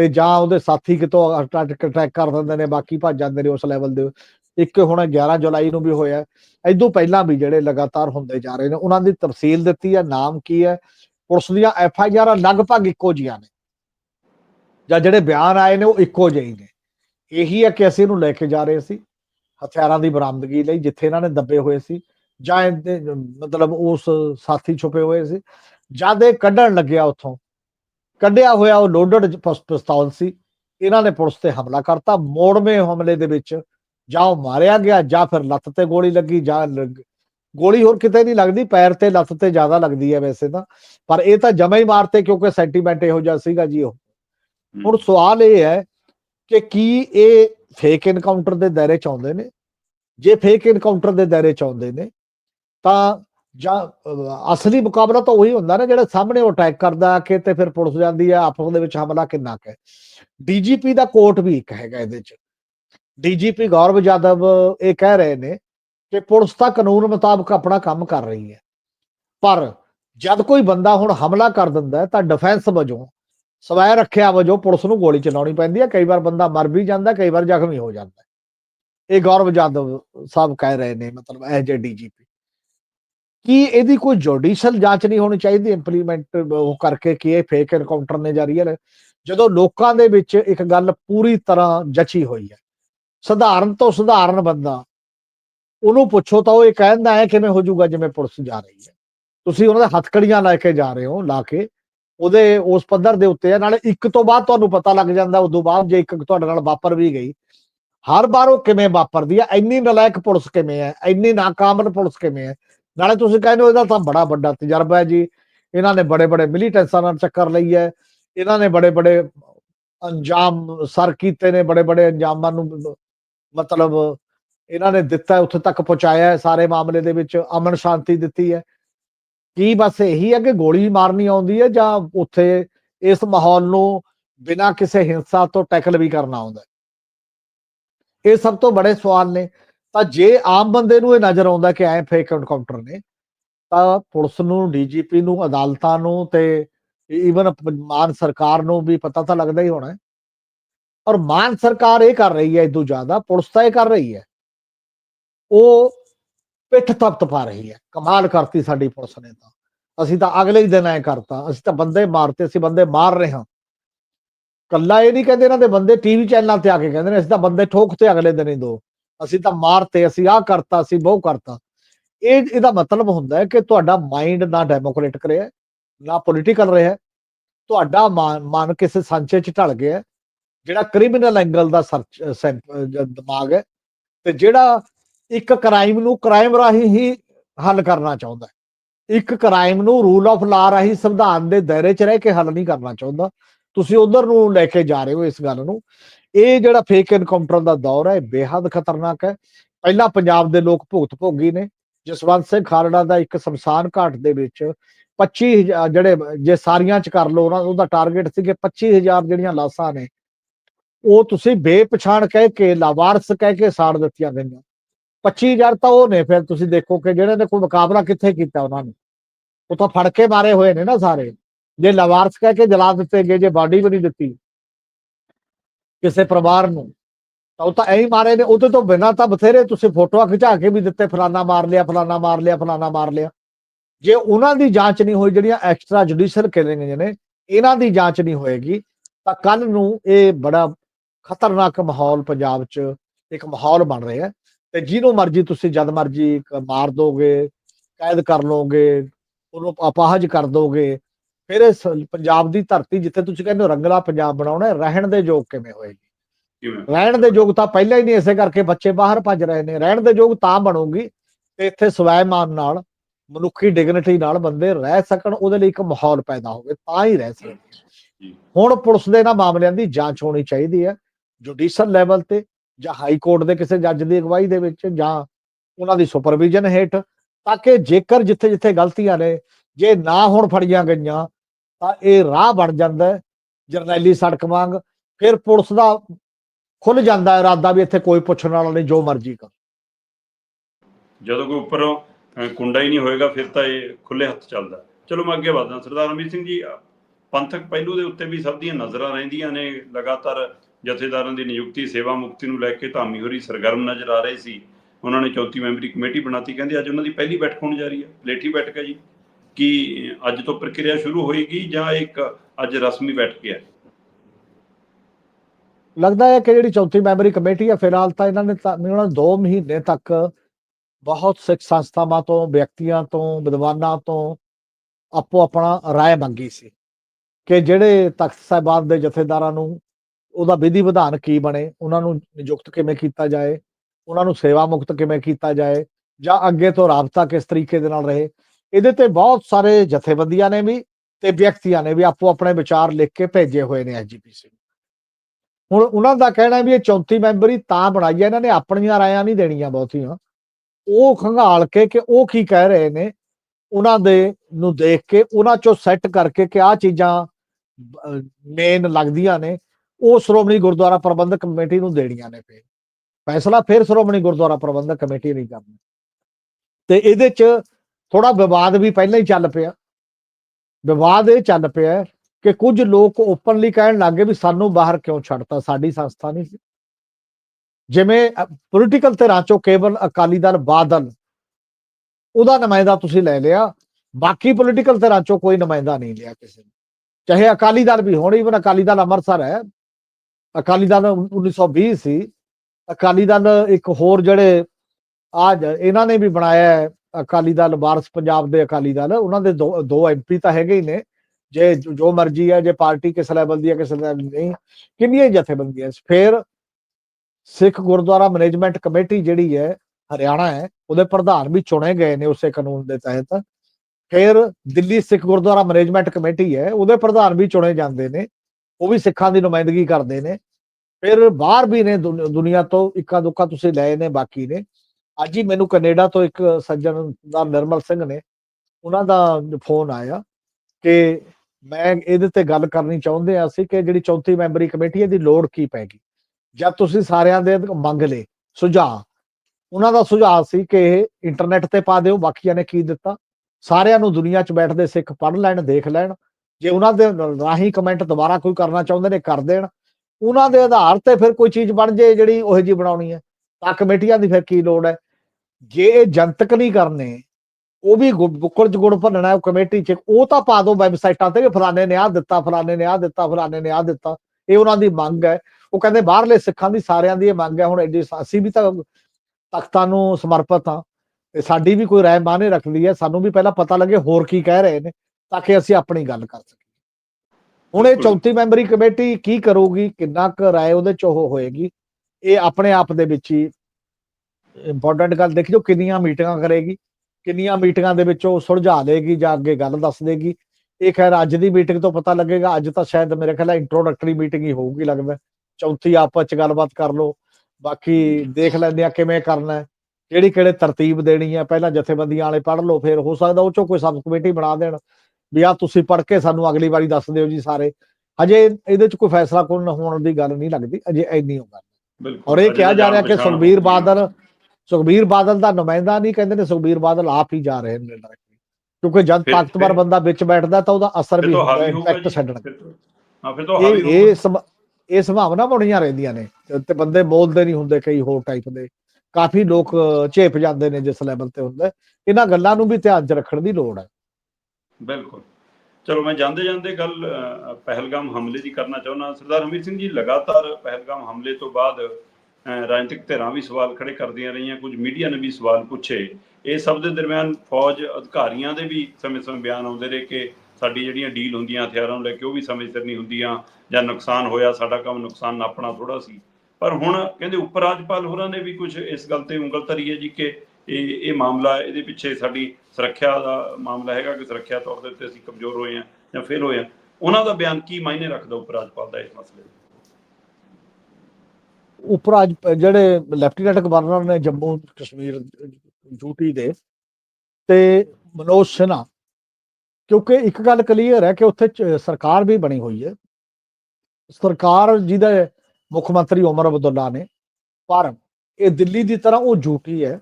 ਤੇ ਜਾਂ ਉਹਦੇ ਸਾਥੀ ਕਿਤੋਂ ਅਟੈਕ ਕਰ ਦਿੰਦੇ ਨੇ, ਬਾਕੀ ਭੱਜ ਜਾਂਦੇ ਨੇ ਉਸ ਲੈਵਲ ਦੇ। ਇੱਕ ਹੁਣ 11 ਜੁਲਾਈ ਨੂੰ ਵੀ ਹੋਇਆ। ਇਦੋਂ ਪਹਿਲਾਂ ਵੀ ਜਿਹੜੇ ਲਗਾਤਾਰ ਹੁੰਦੇ ਜਾ ਰਹੇ ਨੇ, ਉਹਨਾਂ ਦੀ ਤਫਸੀਲ ਦਿੱਤੀ ਹੈ, ਨਾਮ ਕੀ ਹੈ? ਪੁਲਿਸ ਦੀਆਂ ਐਫ ਆਈ ਆਰ ਲਗਭਗ ਇੱਕੋ ਜੀਆਂ ਨੇ। ਜਾਂ ਜਿਹੜੇ ਬਿਆਨ ਆਏ ਨੇ, ਉਹ ਇੱਕੋ ਜਿਹੇ ਹੀ ਨੇ। ਇਹੀ ਹੈ ਕਿ ਅਸੀਂ ਇਹਨੂੰ ਲੈ ਕੇ ਜਾ ਰਹੇ ਸੀ, ਹਥਿਆਰਾਂ ਦੀ ਬਰਾਮਦਗੀ ਲਈ, ਜਿੱਥੇ ਇਹਨਾਂ ਨੇ ਦੱਬੇ ਹੋਏ ਸੀ, ਜਾਂ ਇਹਦੇ, ਮਤਲਬ ਉਸ ਸਾਥੀ ਛੁਪੇ ਹੋਏ ਸੀ। ਜਦ ਇਹ ਕੱਢਣ ਲੱਗਿਆ ਉੱਥੋਂ। ਕੱਢਿਆ ਹੋਇਆ ਉਹ ਲੋਡਡ ਪਿਸਤੌਲ ਸੀ। ਇਹਨਾਂ ਨੇ ਪੁਲਿਸ ਤੇ ਹਮਲਾ ਕਰਤਾ। ਮੋੜਵੇਂ ਹਮਲੇ ਦੇ ਵਿੱਚ ਜਾਂ ਉਹ ਮਾਰਿਆ ਗਿਆ ਜਾਂ ਫਿਰ ਲੱਤ ਤੇ ਗੋਲੀ ਲੱਗੀ ਜਾਂ ਗੋਲੀ ਹੋਰ ਕਿਤੇ ਨਹੀਂ ਲੱਗਦੀ ਪੈਰ ਤੇ ਲੱਤ ਤੇ ਜ਼ਿਆਦਾ ਲੱਗਦੀ ਹੈ ਵੈਸੇ ਤਾਂ। ਪਰ ਇਹ ਤਾਂ ਜਮਾ ਹੀ ਮਾਰਤੇ ਕਿਉਂਕਿ ਸੈਂਟੀਮੈਂਟ ਇਹੋ ਜਿਹਾ ਸੀਗਾ ਜੀ ਉਹ। ਹੁਣ ਸਵਾਲ ਇਹ ਹੈ ਕਿ ਕੀ ਇਹ ਫੇਕ ਇਨਕਾਊਂਟਰ ਦੇ ਦਾਇਰੇ ਚ ਆਉਂਦੇ ਨੇ? ਜੇ ਫੇਕ ਇਨਕਾਊਂਟਰ ਦੇ ਦਾਇਰੇ ਚ ਆਉਂਦੇ ਨੇ ਤਾਂ ਜਾਂ ਅਸਲੀ ਮੁਕਾਬਲਾ ਤਾਂ ਉਹੀ ਹੁੰਦਾ ਨਾ, ਜਿਹੜਾ ਸਾਹਮਣੇ ਉਹ ਅਟੈਕ ਕਰਦਾ, ਕਿ ਤੇ ਫਿਰ ਪੁਲਿਸ ਜਾਂਦੀ ਹੈ ਆਪਸ ਦੇ ਵਿੱਚ ਹਮਲਾ ਕਿੰਨਾ ਕੁ ਹੈ। ਡੀਜੀਪੀ ਦਾ ਕੋਟ ਵੀ ਇੱਕ ਹੈਗਾ ਇਹਦੇ ਚ। ਡੀਜੀਪੀ ਗੌਰਵ ਯਾਦਵ, ਇਹ ਕਹਿ ਰਹੇ ਨੇ ਕਿ ਪੁਲਿਸ ਤਾਂ ਕਾਨੂੰਨ ਮੁਤਾਬਕ ਆਪਣਾ ਕੰਮ ਕਰ ਰਹੀ ਹੈ। ਪਰ ਜਦ ਕੋਈ ਬੰਦਾ ਹੁਣ ਹਮਲਾ ਕਰ ਦਿੰਦਾ ਤਾਂ ਡਿਫੈਂਸ ਵਜੋਂ, ਸਵੈ ਰੱਖਿਆ ਵਜੋਂ ਪੁਲਿਸ ਨੂੰ ਗੋਲੀ ਚਲਾਉਣੀ ਪੈਂਦੀ ਹੈ। ਕਈ ਵਾਰ ਬੰਦਾ ਮਰ ਵੀ ਜਾਂਦਾ, ਕਈ ਵਾਰ ਜ਼ਖਮੀ ਹੋ ਜਾਂਦਾ ਇਹ ਗੌਰਵ ਯਾਦਵ ਸਾਹਿਬ ਕਹਿ ਰਹੇ ਨੇ, ਮਤਲਬ ਐਜ ਏ ਡੀਜੀਪੀ ਕੀ ਇਹਦੀ ਕੋਈ ਜੁਡੀਸ਼ੀਅਲ ਜਾਂਚ ਨਹੀਂ ਹੋਣੀ ਚਾਹੀਦੀ? ਇੰਪਲੀਮੈਂਟ ਉਹ ਕਰਕੇ ਕਿ ਇਹ ਫੇਕ ਐਨਕਾਊਂਟਰ ਨੇ ਜਾਂ ਰੀਅਲ ਜਦੋਂ ਲੋਕਾਂ ਦੇ ਵਿੱਚ ਇੱਕ ਗੱਲ ਪੂਰੀ ਤਰ੍ਹਾਂ ਜਚੀ ਹੋਈ ਹੈ, ਸਧਾਰਨ ਤੋਂ ਸਧਾਰਨ ਬੰਦਾ, ਉਹਨੂੰ ਪੁੱਛੋ ਤਾਂ ਉਹ ਇਹ ਕਹਿੰਦਾ ਹੈ ਕਿਵੇਂ ਹੋ ਜਾਊਗਾ ਜਿਵੇਂ ਪੁਲਿਸ ਜਾ ਰਹੀ ਹੈ। ਤੁਸੀਂ ਉਹਨਾਂ ਦੇ ਹੱਥਕੜੀਆਂ ਲੈ ਕੇ ਜਾ ਰਹੇ ਹੋ, ਲਾ ਕੇ, ਉਹਦੇ ਉਸ ਪੱਧਰ ਦੇ ਉੱਤੇ ਹੈ, ਨਾਲੇ ਇੱਕ ਤੋਂ ਬਾਅਦ ਤੁਹਾਨੂੰ ਪਤਾ ਲੱਗ ਜਾਂਦਾ ਉਦੋਂ ਬਾਅਦ ਜੇ ਇੱਕ ਤੁਹਾਡੇ ਨਾਲ ਵਾਪਰ ਵੀ ਗਈ, ਹਰ ਵਾਰ ਉਹ ਕਿਵੇਂ ਵਾਪਰਦੀ ਹੈ? ਇੰਨੀ ਨਲਾਇਕ ਪੁਲਿਸ ਕਿਵੇਂ ਹੈ? ਇੰਨੀ ਨਾਕਾਮਲ ਪੁਲਿਸ ਕਿਵੇਂ ਹੈ? ਨਾਲੇ ਤੁਸੀਂ ਕਹਿੰਦੇ ਹੋ ਇਹਦਾ ਤਾਂ ਬੜਾ ਵੱਡਾ ਤਜਰਬਾ ਹੈ ਜੀ। ਇਹਨਾਂ ਨੇ ਬੜੇ ਬੜੇ ਮਿਲੀਟੈਂਸਾਂ ਨਾਲ ਚੱਕਰ ਲਈ ਹੈ। ਇਹਨਾਂ ਨੇ ਬੜੇ ਬੜੇ ਅੰਜਾਮ ਸਰ ਕੀਤੇ ਨੇ, ਬੜੇ ਬੜੇ ਅੰਜਾਮਾਂ ਨੂੰ ਮਤਲਬ ਇਹਨਾਂ ਨੇ ਦਿੱਤਾ, ਉੱਥੇ ਤੱਕ ਪਹੁੰਚਾਇਆ ਸਾਰੇ ਮਾਮਲੇ ਦੇ ਵਿੱਚ, ਅਮਨ ਸ਼ਾਂਤੀ ਦਿੱਤੀ ਹੈ। ਕੀ ਬਸ ਇਹੀ ਹੈ ਕਿ ਗੋਲੀ ਮਾਰਨੀ ਆਉਂਦੀ ਹੈ ਜਾਂ ਉੱਥੇ ਇਸ ਮਾਹੌਲ ਨੂੰ ਬਿਨਾਂ ਕਿਸੇ ਹਿੰਸਾ ਤੋਂ ਟੈਕਲ ਵੀ ਕਰਨਾ ਆਉਂਦਾ ਇਹ ਸਭ ਤੋਂ ਬੜੇ ਸਵਾਲ ਨੇ। ਤਾਂ ਜੇ ਆਮ ਬੰਦੇ ਨੂੰ ਇਹ ਨਜ਼ਰ ਆਉਂਦਾ ਕਿ ਐ ਫੇਕ ਐਨਕਾਊਂਟਰ ਨੇ, ਤਾਂ ਪੁਲਿਸ ਨੂੰ ਡੀਜੀਪੀ ਨੂੰ, ਅਦਾਲਤਾਂ ਨੂੰ ਤੇ ਈਵਨ ਮਾਨ ਸਰਕਾਰ ਨੂੰ ਵੀ ਪਤਾ ਤਾਂ ਲੱਗਦਾ ਹੀ ਹੋਣਾ ਔਰ ਮਾਨ ਸਰਕਾਰ ਇਹ ਕਰ ਰਹੀ ਹੈ ਇਦੋਂ ਜ਼ਿਆਦਾ, ਪੁਲਿਸ ਤਾਂ ਇਹ ਕਰ ਰਹੀ ਹੈ। ਉਹ ਪਿੱਠ ਤਪਤ ਪਾ ਰਹੀ ਹੈ। ਕਮਾਲ ਕਰਤੀ ਸਾਡੀ ਪੁਲਿਸ ਨੇ ਤਾਂ। ਅਸੀਂ ਤਾਂ ਅਗਲੇ ਹੀ ਦਿਨ ਐ ਕਰਤਾ। ਅਸੀਂ ਤਾਂ ਬੰਦੇ ਮਾਰਤੇ, ਅਸੀਂ ਬੰਦੇ ਮਾਰ ਰਹੇ ਹਾਂ। ਕੱਲਾ ਇਹ ਨਹੀਂ ਕਹਿੰਦੇ ਇਹਨਾਂ ਦੇ ਬੰਦੇ ਟੀਵੀ ਚੈਨਲਾਂ ਤੇ ਆ ਕੇ ਕਹਿੰਦੇ ਨੇ, ਅਸੀਂ ਤਾਂ ਬੰਦੇ ਠੋਕ ਤੇ ਅਗਲੇ ਦਿਨ ਹੀ ਦੋ। ਅਸੀਂ ਤਾਂ ਮਾਰਤੇ, ਅਸੀਂ ਆਹ ਕਰਤਾ, ਅਸੀਂ ਬਹੁ ਕਰਤਾ। ਇਹ, ਇਹਦਾ ਮਤਲਬ ਹੁੰਦਾ ਹੈ ਕਿ ਤੁਹਾਡਾ ਮਾਈਂਡ ਨਾ ਡੈਮੋਕ੍ਰੈਟਿਕ ਰਿਹਾ ਨਾ ਪੋਲੀਟੀਕਲ ਰਿਹਾ ਤੁਹਾਡਾ ਮਨ ਕਿਸੇ ਸਾਂਚੇ 'ਚ ਢਲ ਗਿਆ ਜਿਹੜਾ ਕ੍ਰਿਮੀਨਲ ਐਂਗਲ ਦਾ ਸਰਚ ਦਿਮਾਗ ਹੈ ਤੇ ਜਿਹੜਾ ਇੱਕ ਕ੍ਰਾਈਮ ਨੂੰ ਕ੍ਰਾਈਮ ਰਾਹੀਂ ਹੀ ਹੱਲ ਕਰਨਾ ਚਾਹੁੰਦਾ ਇੱਕ ਕ੍ਰਾਈਮ ਨੂੰ ਰੂਲ ਆਫ ਲਾ ਰਾਹੀਂ ਸੰਵਿਧਾਨ ਦੇ ਦਾਇਰੇ 'ਚ ਰਹਿ ਕੇ ਹੱਲ ਨਹੀਂ ਕਰਨਾ ਚਾਹੁੰਦਾ। ਤੁਸੀਂ ਉਧਰ ਨੂੰ ਲੈ ਕੇ ਜਾ ਰਹੇ ਹੋ ਇਸ ਗੱਲ ਨੂੰ। ਇਹ ਜਿਹੜਾ ਫੇਕ ਐਨਕਾਊਂਟਰ ਦਾ ਦੌਰ ਹੈ, ਇਹ ਬੇहद ਖਤਰਨਾਕ ਹੈ। ਪਹਿਲਾਂ ਪੰਜਾਬ ਦੇ ਲੋਕ ਭੁਗਤ ਭੋਗੀ ਨੇ। ਜਸਵੰਤ ਸਿੰਘ ਖਾਲੜਾ ਦਾ ਇੱਕ ਸ਼ਮਸ਼ਾਨ ਘਾਟ ਦੇ ਵਿੱਚ 25000 ਜਿਹੜੇ ਜੇ ਸਾਰੀਆਂ ਚ ਕਰ ਲਓ ਉਹਨਾਂ ਉਹਦਾ ਟਾਰਗੇਟ ਸੀ ਕਿ 25000 ਜਿਹੜੀਆਂ ਲਾਸ਼ਾਂ ਨੇ, ਉਹ ਤੁਸੀਂ ਬੇਪਛਾਣ ਕਹਿ ਕੇ, ਲਾਵਾਰਸ ਕਹਿ ਕੇ ਸਾੜ ਦਿੱਤੀਆਂ ਗਈਆਂ। 25000 ਤਾਂ ਉਹ ਨੇ, ਫਿਰ ਤੁਸੀਂ ਦੇਖੋ ਕਿ ਜਿਹੜੇ ਨੇ ਕੋਈ ਮੁਕਾਬਲਾ ਕਿੱਥੇ ਕੀਤਾ ਉਹਨਾਂ ਨੇ। ਉਹ ਤਾਂ ਫੜ ਕੇ ਮਾਰੇ ਹੋਏ ਨੇ ਨਾ ਸਾਰੇ। ਜੇ ਲਵਾਰਸ ਕਹਿ ਕੇ ਜਲਾ ਦਿੱਤੇ ਗਏ, ਜੇ ਬਾਡੀ ਵੀ ਨਹੀਂ ਦਿੱਤੀ ਕਿਸੇ ਪਰਿਵਾਰ ਨੂੰ, ਤਾਂ ਉਹ ਤਾਂ ਐਂ ਮਾਰੇ ਨੇ, ਉਹਦੇ ਤੋਂ ਬਿਨਾਂ ਤਾਂ ਬਥੇਰੇ ਤੁਸੀਂ ਫੋਟੋਆਂ ਖਿਚਾ ਕੇ ਵੀ ਦਿੱਤੇ, ਫਲਾਨਾ ਮਾਰ ਲਿਆ, ਫਲਾਨਾ ਮਾਰ ਲਿਆ, ਫਲਾਨਾ ਮਾਰ ਲਿਆ। ਜੇ ਉਹਨਾਂ ਦੀ ਜਾਂਚ ਨਹੀਂ ਹੋਈ, ਜਿਹੜੀਆਂ ਐਕਸਟਰਾ ਜੁਡੀਸ਼ੀਅਲ ਕਿਲਿੰਗ ਨੇ, ਇਹਨਾਂ ਦੀ ਜਾਂਚ ਨਹੀਂ ਹੋਏਗੀ, ਤਾਂ ਕੱਲ ਨੂੰ ਇਹ ਬੜਾ ਖਤਰਨਾਕ ਮਾਹੌਲ ਪੰਜਾਬ 'ਚ ਇੱਕ ਮਾਹੌਲ ਬਣ ਰਿਹਾ ਹੈ। ਤੇ ਜਿਹਨੂੰ ਮਰਜ਼ੀ ਤੁਸੀਂ ਜਦ ਮਰਜ਼ੀ ਮਾਰ ਦੋਗੇ, ਕੈਦ ਕਰ ਲੋਗੇ ਉਹਨੂੰ ਅਪਾਹਜ ਕਰ ਦੋਗੇ ਫਿਰ ਇਸ ਪੰਜਾਬ ਦੀ ਧਰਤੀ ਜਿੱਥੇ ਤੁਸੀਂ ਕਹਿੰਦੇ ਹੋ ਰੰਗਲਾ ਪੰਜਾਬ ਬਣਾਉਣਾ ਰਹਿਣ ਦੇ ਯੋਗ ਕਿਵੇਂ ਹੋਏਗੀ? ਰਹਿਣ ਦੇ ਯੋਗ ਤਾਂ ਪਹਿਲਾਂ ਹੀ ਨਹੀਂ ਇਸੇ ਕਰਕੇ ਬੱਚੇ ਬਾਹਰ ਭੱਜ ਰਹੇ ਨੇ ਰਹਿਣ ਦੇ ਯੋਗ ਤਾਂ ਬਣੂਗੀ ਤੇ ਇੱਥੇ ਸਵੈਮਾਨ ਨਾਲ ਮਨੁੱਖੀ ਡਿਗਨਿਟੀ ਨਾਲ ਬੰਦੇ ਰਹਿ ਸਕਣ ਉਹਦੇ ਲਈ ਇੱਕ ਮਾਹੌਲ ਪੈਦਾ ਹੋਵੇ ਤਾਂ ਹੀ ਰਹਿ ਸਕਣ ਜੀ। ਹੁਣ ਪੁਲਿਸ ਦੇ ਇਹਨਾਂ ਮਾਮਲਿਆਂ ਦੀ ਜਾਂਚ ਹੋਣੀ ਚਾਹੀਦੀ ਹੈ ਜੁਡੀਸ਼ੀਅਲ ਲੈਵਲ ਤੇ ਜਾਂ ਹਾਈ ਕੋਰਟ ਦੇ ਕਿਸੇ ਜੱਜ ਦੀ ਅਗਵਾਈ ਦੇ ਵਿੱਚ ਜਾਂ ਉਹਨਾਂ ਦੀ ਸੁਪਰਵਿਜ਼ਨ ਹੇਠ ਤਾਂ ਕਿ ਜੇਕਰ ਜਿੱਥੇ ਜਿੱਥੇ ਗਲਤੀਆਂ ਨੇ ਜੇ ਨਾ ਹੁਣ ਫੜੀਆਂ ਗਈਆਂ ਤਾਂ ਇਹ ਰਾਹ ਬਣ ਜਾਂਦਾ ਜਰਨੈਲੀ ਸੜਕ ਵਾਂਗ, ਫਿਰ ਪੁਲਿਸ ਦਾ ਖੁੱਲ ਜਾਂਦਾ ਇਰਾਦਾ ਵੀ ਇੱਥੇ ਕੋਈ ਪੁੱਛਣ ਵਾਲਾ ਨਹੀਂ, ਜੋ ਮਰਜ਼ੀ ਕਰ। ਜਦੋਂ ਕੋਈ ਉੱਪਰੋਂ ਕੁੰਡਾ ਹੀ ਨਹੀਂ ਹੋਏਗਾ, ਫਿਰ ਤਾਂ ਇਹ ਖੁੱਲੇ ਹੱਥ ਚੱਲਦਾ ਚਲੋ ਮੈਂ ਅੱਗੇ ਵਧਦਾ, ਸਰਦਾਰ ਅਮਰੀਤ ਸਿੰਘ ਜੀ ਪੰਥਕ ਪਹਿਲੂ ਦੇ ਉੱਤੇ ਵੀ ਸਭ ਦੀਆਂ ਨਜ਼ਰਾਂ ਰਹਿੰਦੀਆਂ ਨੇ, ਲਗਾਤਾਰ ਜਥੇਦਾਰਾਂ ਦੀ ਨਿਯੁਕਤੀ, ਸੇਵਾ ਮੁਕਤੀ ਨੂੰ ਲੈ ਕੇ ਧਾਮੀ ਹੋਰੀ ਸਰਗਰਮ ਨਜ਼ਰ ਆ ਰਹੇ ਸੀ। ਉਹਨਾਂ ਨੇ 34 ਮੈਂਬਰੀ ਕਮੇਟੀ ਬਣਾਤੀ, ਕਹਿੰਦੇ ਅੱਜ ਉਹਨਾਂ ਦੀ ਪਹਿਲੀ ਬੈਠਕ ਹੋਣ ਜਾ ਰਹੀ ਹੈ ਲੇਠੀ ਬੈਠਕ ਹੈ ਜੀ। ਕੀ ਅੱਜ ਤੋਂ ਪ੍ਰਕਿਰਿਆ ਸ਼ੁਰੂ ਹੋਏਗੀ ਜਾਂ ਇੱਕ ਅੱਜ ਰਸਮੀ ਬੈਠਕ ਹੈ? ਲੱਗਦਾ ਹੈ ਕਿ ਜਿਹੜੀ ਚੌਥੀ ਮੈਂਬਰੀ ਕਮੇਟੀ ਹੈ, ਫਿਲਹਾਲ ਤਾਂ ਇਹਨਾਂ ਨੇ ਉਹਨਾਂ ਨੇ 2 ਮਹੀਨੇ ਤੱਕ ਬਹੁਤ ਸਿੱਖ ਸੰਸਥਾਵਾਂ ਤੋਂ, ਵਿਅਕਤੀਆਂ ਤੋਂ, ਵਿਦਵਾਨਾਂ ਤੋਂ ਆਪੋ ਆਪਣਾ ਰਾਏ ਮੰਗੀ ਸੀ ਕਿ ਜਿਹੜੇ ਤਖਤ ਸਾਹਿਬਾਨ ਦੇ ਜਥੇਦਾਰਾਂ ਨੂੰ ਉਹਦਾ ਵਿਧੀ ਵਿਧਾਨ ਕੀ ਬਣੇ, ਉਹਨਾਂ ਨੂੰ ਨਿਯੁਕਤ ਕਿਵੇਂ ਕੀਤਾ ਜਾਏ, ਉਹਨਾਂ ਨੂੰ ਸੇਵਾ ਮੁਕਤ ਕਿਵੇਂ ਕੀਤਾ ਜਾਏ ਜਾਂ ਅੱਗੇ ਤੋਂ ਰਾਬਤਾ ਕਿਸ ਤਰੀਕੇ ਦੇ ਨਾਲ ਰਹੇ ਇਹਦੇ ਤੇ ਬਹੁਤ ਸਾਰੇ ਜਥੇਬੰਦੀਆਂ ਨੇ ਵੀ ਤੇ ਵਿਅਕਤੀਆਂ ਨੇ ਵੀ ਆਪੋ ਆਪਣੇ ਵਿਚਾਰ ਲਿਖ ਕੇ ਭੇਜੇ ਹੋਏ ਨੇ ਐਜੀਪੀਸੀ ਹੁਣ ਉਹਨਾਂ ਦਾ ਕਹਿਣਾ ਵੀ ਇਹ 34 ਮੈਂਬਰੀ ਤਾਂ ਬਣਾਈ ਹੈ ਇਹਨਾਂ ਨੇ ਆਪਣੀਆਂ ਰਾਇਆਂ ਨਹੀਂ ਦੇਣੀਆਂ ਬਹੁਤੀਆਂ। ਉਹ ਖੰਗਾਲ ਕੇ ਕਿ ਉਹ ਕੀ ਕਹਿ ਰਹੇ ਨੇ, ਉਹਨਾਂ ਦੇ ਨੂੰ ਦੇਖ ਕੇ, ਉਹਨਾਂ ਚੋਂ ਸੈੱਟ ਕਰਕੇ ਕਿ ਆਹ ਚੀਜ਼ਾਂ ਮੇਨ ਲੱਗਦੀਆਂ ਨੇ, ਉਹ ਸ਼੍ਰੋਮਣੀ ਗੁਰਦੁਆਰਾ ਪ੍ਰਬੰਧਕ ਕਮੇਟੀ ਨੂੰ ਦੇਣੀਆਂ ਨੇ ਫਿਰ। ਫੈਸਲਾ ਫਿਰ ਸ਼੍ਰੋਮਣੀ ਗੁਰਦੁਆਰਾ ਪ੍ਰਬੰਧਕ ਕਮੇਟੀ ਨਹੀਂ ਕਰਨੀ। ਤੇ ਇਹਦੇ 'ਚ ਥੋੜਾ ਵਿਵਾਦ ਵੀ ਪਹਿਲਾਂ ਹੀ ਚੱਲ ਪਿਆ। ਵਿਵਾਦ ਇਹ ਚੱਲ ਪਿਆ ਕਿ ਕੁਝ ਲੋਕ ਓਪਨਲੀ ਕਹਿਣ ਲੱਗੇ ਵੀ ਸਾਨੂੰ ਬਾਹਰ ਕਿਉਂ ਛੱਡਤਾ, ਸਾਡੀ ਸੰਸਥਾ ਨਹੀਂ ਸੀ। ਜਿਵੇਂ ਪੋਲੀਟੀਕਲ ਧਿਰਾਂ ਚੋਂ ਕੇਵਲ ਅਕਾਲੀ ਦਲ, ਬਾਦਲ, ਉਹਦਾ ਨੁਮਾਇੰਦਾ ਤੁਸੀਂ ਲੈ ਲਿਆ, ਬਾਕੀ ਪੋਲੀਟੀਕਲ ਧਿਰਾਂ ਚੋਂ ਕੋਈ ਨੁਮਾਇੰਦਾ ਨਹੀਂ ਲਿਆ ਕਿਸੇ ਨੇ। ਚਾਹੇ ਅਕਾਲੀ ਦਲ ਵੀ ਹੋਣ ਇਵਨ ਅਕਾਲੀ ਦਲ ਅੰਮ੍ਰਿਤਸਰ ਹੈ। ਅਕਾਲੀ ਦਲ 1920 ਸੀ ਅਕਾਲੀ ਦਲ ਇੱਕ ਹੋਰ ਜਿਹੜੇ ਆਜ ਇਹਨਾਂ ਨੇ ਵੀ ਬਣਾਇਆ ਅਕਾਲੀ ਦਲ, ਵਾਰਸ ਪੰਜਾਬ ਦੇ ਅਕਾਲੀ ਦਲ, ਉਹਨਾਂ ਦੇ ਦੋ ਦੋ ਐਮਪੀ ਤਾਂ ਹੈਗੇ ਹੀ ਨੇ। ਜੇ ਜੋ ਮਰਜ਼ੀ ਹੈ, ਜੇ ਪਾਰਟੀ ਕਿਸ ਲੈਵਲ ਦੀ ਹੈ, ਕਿਸ ਲੈਵਲ ਦੀ ਨਹੀਂ, ਕਿੰਨੀਆਂ ਜਥੇਬੰਦੀਆਂ ਫਿਰ ਸਿੱਖ ਗੁਰਦੁਆਰਾ ਮੈਨੇਜਮੈਂਟ ਕਮੇਟੀ ਜਿਹੜੀ ਹੈ, ਹਰਿਆਣਾ ਹੈ, ਉਹਦੇ ਪ੍ਰਧਾਨ ਵੀ ਚੁਣੇ ਗਏ ਨੇ ਉਸੇ ਕਾਨੂੰਨ ਦੇ ਤਹਿਤ। ਫਿਰ ਦਿੱਲੀ ਸਿੱਖ ਗੁਰਦੁਆਰਾ ਮੈਨੇਜਮੈਂਟ ਕਮੇਟੀ ਹੈ, ਉਹਦੇ ਪ੍ਰਧਾਨ ਵੀ ਚੁਣੇ ਜਾਂਦੇ ਨੇ, ਉਹ ਵੀ ਸਿੱਖਾਂ ਦੀ ਨੁਮਾਇੰਦਗੀ ਕਰਦੇ ਨੇ। ਫਿਰ ਬਾਹਰ ਵੀ ਨੇ ਦੁਨ- ਦੁਨੀਆ ਤੋਂ, ਇੱਕਾ ਦੁੱਕਾ ਤੁਸੀਂ ਲਏ ਨੇ, ਬਾਕੀ ਨੇ। ਅੱਜ ਹੀ ਮੈਨੂੰ ਕੈਨੇਡਾ ਤੋਂ ਇੱਕ ਸੱਜਣ ਦਾ ਨਿਰਮਲ ਸਿੰਘ ਨੇ ਉਹਨਾਂ ਦਾ ਫੋਨ ਆਇਆ ਕਿ ਮੈਂ ਇਹਦੇ ਤੇ ਗੱਲ ਕਰਨੀ ਚਾਹੁੰਦੇ ਆ ਸੀ ਕਿ ਜਿਹੜੀ ਚੌਥੀ ਮੈਂਬਰੀ ਕਮੇਟੀ ਦੀ ਲੋੜ ਕੀ ਪੈਗੀ ਜਦ ਤੁਸੀਂ ਸਾਰਿਆਂ ਦੇ ਮੰਗ ਲਏ? ਸੁਝਾਅ। ਉਹਨਾਂ ਦਾ ਸੁਝਾਅ ਸੀ ਕਿ ਇਹ ਇੰਟਰਨੈਟ ਤੇ ਪਾ ਦਿਓ, ਬਾਕੀਆਂ ਨੇ ਕੀ ਦਿੱਤਾ? ਸਾਰਿਆਂ ਨੂੰ ਦੁਨੀਆ 'ਚ ਬੈਠਦੇ ਸਿੱਖ ਪੜ੍ਹ ਲੈਣ, ਦੇਖ ਲੈਣ। ਜੇ ਉਹਨਾਂ ਦੇ ਰਾਹੀਂ ਕਮੈਂਟ ਦੁਬਾਰਾ ਕੋਈ ਕਰਨਾ ਚਾਹੁੰਦੇ ਨੇ, ਕਰ ਦੇਣ। ਉਹਨਾਂ ਦੇ ਆਧਾਰ ਤੇ ਫਿਰ ਕੋਈ ਚੀਜ਼ ਬਣ ਜੇ ਜਿਹੜੀ ਉਹ ਜੀ ਬਣਾਉਣੀ ਹੈ। ਤਾਂ ਕਮੇਟੀਆਂ ਦੀ ਫਿਰ ਕੀ ਲੋੜ ਹੈ? ਜੇ ਇਹ ਜਨਤਕ ਨਹੀਂ ਕਰਨੇ ਉਹ ਵੀ ਬੁੱਕਲ ਚ ਗੁੜ ਭੰਨਣਾ ਹੈ ਉਹ ਕਮੇਟੀ ਚ ਉਹ ਤਾਂ ਪਾ ਦਿਓ ਵੈਬਸਾਈਟਾਂ ਤੇ ਵੀ ਫਲਾਣੇ ਨੇ ਆਹ ਦਿੱਤਾ ਫਲਾਣੇ ਨੇ ਆਹ ਦਿੱਤਾ ਫਲਾਣੇ ਨੇ ਆਹ ਦਿੱਤਾ। ਇਹ ਉਹਨਾਂ ਦੀ ਮੰਗ ਹੈ। ਉਹ ਕਹਿੰਦੇ ਬਾਹਰਲੇ ਸਿੱਖਾਂ ਦੀ ਸਾਰਿਆਂ ਦੀ ਇਹ ਮੰਗ ਹੈ। ਹੁਣ ਐਡੀ ਅਸੀਂ ਵੀ ਤਾਂ ਤਖਤਾਂ ਨੂੰ ਸਮਰਪਿਤ ਹਾਂ। ਤੇ ਸਾਡੀ ਵੀ ਕੋਈ ਰਾਏ ਮਾਨੇ ਰੱਖਦੀ ਹੈ। ਸਾਨੂੰ ਵੀ ਪਹਿਲਾਂ ਪਤਾ ਲੱਗੇ ਹੋਰ ਕੀ ਕਹਿ ਰਹੇ ਨੇ ਤਾਂ ਕਿ ਅਸੀਂ ਆਪਣੀ ਗੱਲ ਕਰ ਸਕੀਏ। ਹੁਣ ਇਹ ਬਿਲਕੁਲ। ਚੌਥੀ ਮੈਂਬਰੀ ਕਮੇਟੀ ਕੀ ਕਰੂਗੀ? ਕਿੰਨਾ ਕੁ ਰਾਏ ਉਹਦੇ ਚ ਉਹ ਹੋਏਗੀ? ਇਹ ਆਪਣੇ ਆਪ ਦੇ ਵਿੱਚ ਹੀ ਇੰਪੋਰਟੈਂਟ ਗੱਲ ਦੇਖਿਓ ਕਿੰਨੀਆਂ ਮੀਟਿੰਗਾਂ ਕਰੇਗੀ ਕਿੰਨੀਆਂ ਮੀਟਿੰਗਾਂ ਦੇ ਵਿੱਚ ਉਹ ਸੁਲਝਾ ਲੇਗੀ ਜਾਂ ਅੱਗੇ ਗੱਲ ਦੱਸ ਦੇਗੀ। ਇਹ ਖੈਰ ਅੱਜ ਦੀ ਮੀਟਿੰਗ ਤੋਂ ਪਤਾ ਲੱਗੇਗਾ ਅੱਜ ਤਾਂ ਸ਼ਾਇਦ ਮੇਰੇ ਖਿਆਲ ਇੰਟਰੋਡਕਟਰੀ ਮੀਟਿੰਗ ਹੀ ਹੋਊਗੀ ਲੱਗਦਾ। ਚੌਥੀ ਆਪਸ ਚ ਗੱਲਬਾਤ ਕਰ ਲਓ। ਬਾਕੀ ਦੇਖ ਲੈਂਦੇ ਆ ਕਿਵੇਂ ਕਰਨਾ ਹੈ ਕਿਹੜੀ ਕਿਹੜੇ ਤਰਤੀਬ ਦੇਣੀ ਹੈ। ਪਹਿਲਾਂ ਜਥੇਬੰਦੀਆਂ ਵਾਲੇ ਪੜ੍ਹ ਲਓ ਫਿਰ ਹੋ ਸਕਦਾ ਉਹ ਚੋਂ ਕੋਈ ਸਬ ਕਮੇਟੀ ਬਣਾ ਦੇਣ। ਵੀ ਆ ਤੁਸੀਂ ਪੜ੍ਹ ਕੇ ਸਾਨੂੰ ਅਗਲੀ ਵਾਰੀ ਦੱਸ ਦਿਓ ਜੀ ਸਾਰੇ। ਹਜੇ ਇਹਦੇ ਚ ਕੋਈ ਫੈਸਲਾ ਕੋਈ ਹੋਣ ਦੀ ਗੱਲ ਨਹੀਂ ਲੱਗਦੀ ਅਜੇ ਇੰਨੀ ਹੋਗਾ ਬਿਲਕੁਲ। ਔਰ ਇਹ ਕਿਹਾ ਜਾ ਰਿਹਾ ਕਿ ਸੁਖਬੀਰ ਹੈ। ਬਾਦਲ ਸੁਖਬੀਰ ਬਾਦਲ ਦਾ ਨੁਮਾਇੰਦਾ ਨਹੀਂ ਕਹਿੰਦੇ ਨੇ ਸੁਖਬੀਰ ਬਾਦਲ ਆਪ ਹੀ ਜਾ ਰਹੇ ਨੇ। ਕਿਉਂਕਿ ਜਦ ਤਾਕਤਵਰ ਬੰਦਾ ਵਿੱਚ ਬੈਠਦਾ ਤਾਂ ਉਹਦਾ ਅਸਰ ਵੀ ਹੁੰਦਾ ਹੋਊਗਾ ਇੰਪੈਕਟ ਛੱਡਣ। ਹਾਂ ਫਿਰ ਤਾਂ ਹਾਵੀ ਇਹ ਇਹ ਸੰਭਾਵਨਾ ਬਣੀਆਂ ਰਹਿੰਦੀਆਂ ਨੇ ਤੇ- ਬੰਦੇ ਬੋਲਦੇ ਨਹੀਂ ਹੁੰਦੇ ਕਈ ਹੋਰ ਟਾਈਪ ਦੇ। ਕਾਫੀ ਲੋਕ ਝੇਪ ਜਾਂਦੇ ਨੇ ਜਿਸ ਲੈਵਲ ਤੇ ਹੁੰਦਾ। ਇਹਨਾਂ ਗੱਲਾਂ ਨੂੰ ਵੀ ਧਿਆਨ 'ਚ ਰੱਖਣ ਦੀ ਲੋੜ ਹੈ। ਬਿਲਕੁਲ। ਚਲੋ ਮੈਂ ਜਾਂਦੇ ਜਾਂਦੇ ਗੱਲ ਪਹਿਲਗਾਮ ਹਮਲੇ ਦੀ ਕਰਨਾ ਚਾਹੁੰਦਾ। ਸਰਦਾਰ ਹਮੀਰ ਸਿੰਘ ਜੀ ਲਗਾਤਾਰ ਪਹਿਲਗਾਮ ਹਮਲੇ ਤੋਂ ਬਾਅਦ ਰਾਜਨੀਤਿਕ ਧਿਰਾਂ ਵੀ ਸਵਾਲ ਖੜੇ ਕਰਦੀਆਂ ਰਹੀਆਂ, ਕੁਝ ਮੀਡੀਆ ਨੇ ਵੀ ਸਵਾਲ ਪੁੱਛੇ। ਇਹ ਸਭ ਦੇ ਦਰਮਿਆਨ ਫੌਜ ਅਧਿਕਾਰੀਆਂ ਦੇ ਵੀ ਸਮੇਂ-ਸਮੇਂ ਬਿਆਨ ਆਉਂਦੇ ਰਹੇ ਕਿ ਸਾਡੀ ਜਿਹੜੀਆਂ ਡੀਲ ਹੁੰਦੀਆਂ, ਹਥਿਆਰਾਂ ਨੂੰ ਲੈ ਕੇ ਉਹ ਵੀ ਸਮੇਂ ਸਿਰ ਨਹੀਂ ਹੁੰਦੀਆਂ ਜਾਂ ਨੁਕਸਾਨ ਹੋਇਆ, ਸਾਡਾ ਕੰਮ ਨੁਕਸਾਨ ਨਾਪਣਾ ਥੋੜਾ ਸੀ। ਪਰ ਹੁਣ ਕਹਿੰਦੇ ਉਪ ਰਾਜਪਾਲ ਹੋਰਾਂ ਨੇ ਵੀ ਕੁਝ ਇਸ ਗੱਲ ਤੇ ਉਂਗਲ ਧਰੀ ਹੈ ਜੀ ਕਿ ਇਹ ਇਹ ਮਾਮਲਾ, ਇਹਦੇ ਪਿੱਛੇ ਸਾਡੀ ਸੁਰੱਖਿਆ ਦਾ ਮਾਮਲਾ ਹੈਗਾ ਕਿ ਸੁਰੱਖਿਆ ਤੌਰ ਦੇ ਉੱਤੇ ਅਸੀਂ ਕਮਜ਼ੋਰ ਹੋਏ ਹਾਂ ਜਾਂ ਫੇਲ ਹੋਏ ਹਾਂ। ਉਹਨਾਂ ਦਾ ਬਿਆਨ ਕੀ ਮਾਇਨੇ ਰੱਖਦਾ ਉਪ ਰਾਜਪਾਲ ਦਾ ਇਸ ਮਸਲੇ ਉਪਰ ਅੱਜ ਜਿਹੜੇ ਲੈਫਟੀਨੈਂਟ ਗਵਰਨਰ ਨੇ ਜੰਮੂ ਕਸ਼ਮੀਰ ਡਿਊਟੀ ਦੇ ਤੇ ਮਨੋਜ ਸਿਨਹਾ, ਕਿਉਂਕਿ ਇੱਕ ਗੱਲ ਕਲੀਅਰ ਹੈ ਕਿ ਉੱਥੇ ਸਰਕਾਰ ਵੀ ਬਣੀ ਹੋਈ ਹੈ। ਸਰਕਾਰ ਜਿਹਦੇ ਮੁੱਖ ਮੰਤਰੀ ਉਮਰ ਅਬਦੁੱਲਾ ਨੇ, ਪਰ ਇਹ ਦਿੱਲੀ ਦੀ ਤਰ੍ਹਾਂ ਉਹ ਡਿਊਟੀ ਹੈ।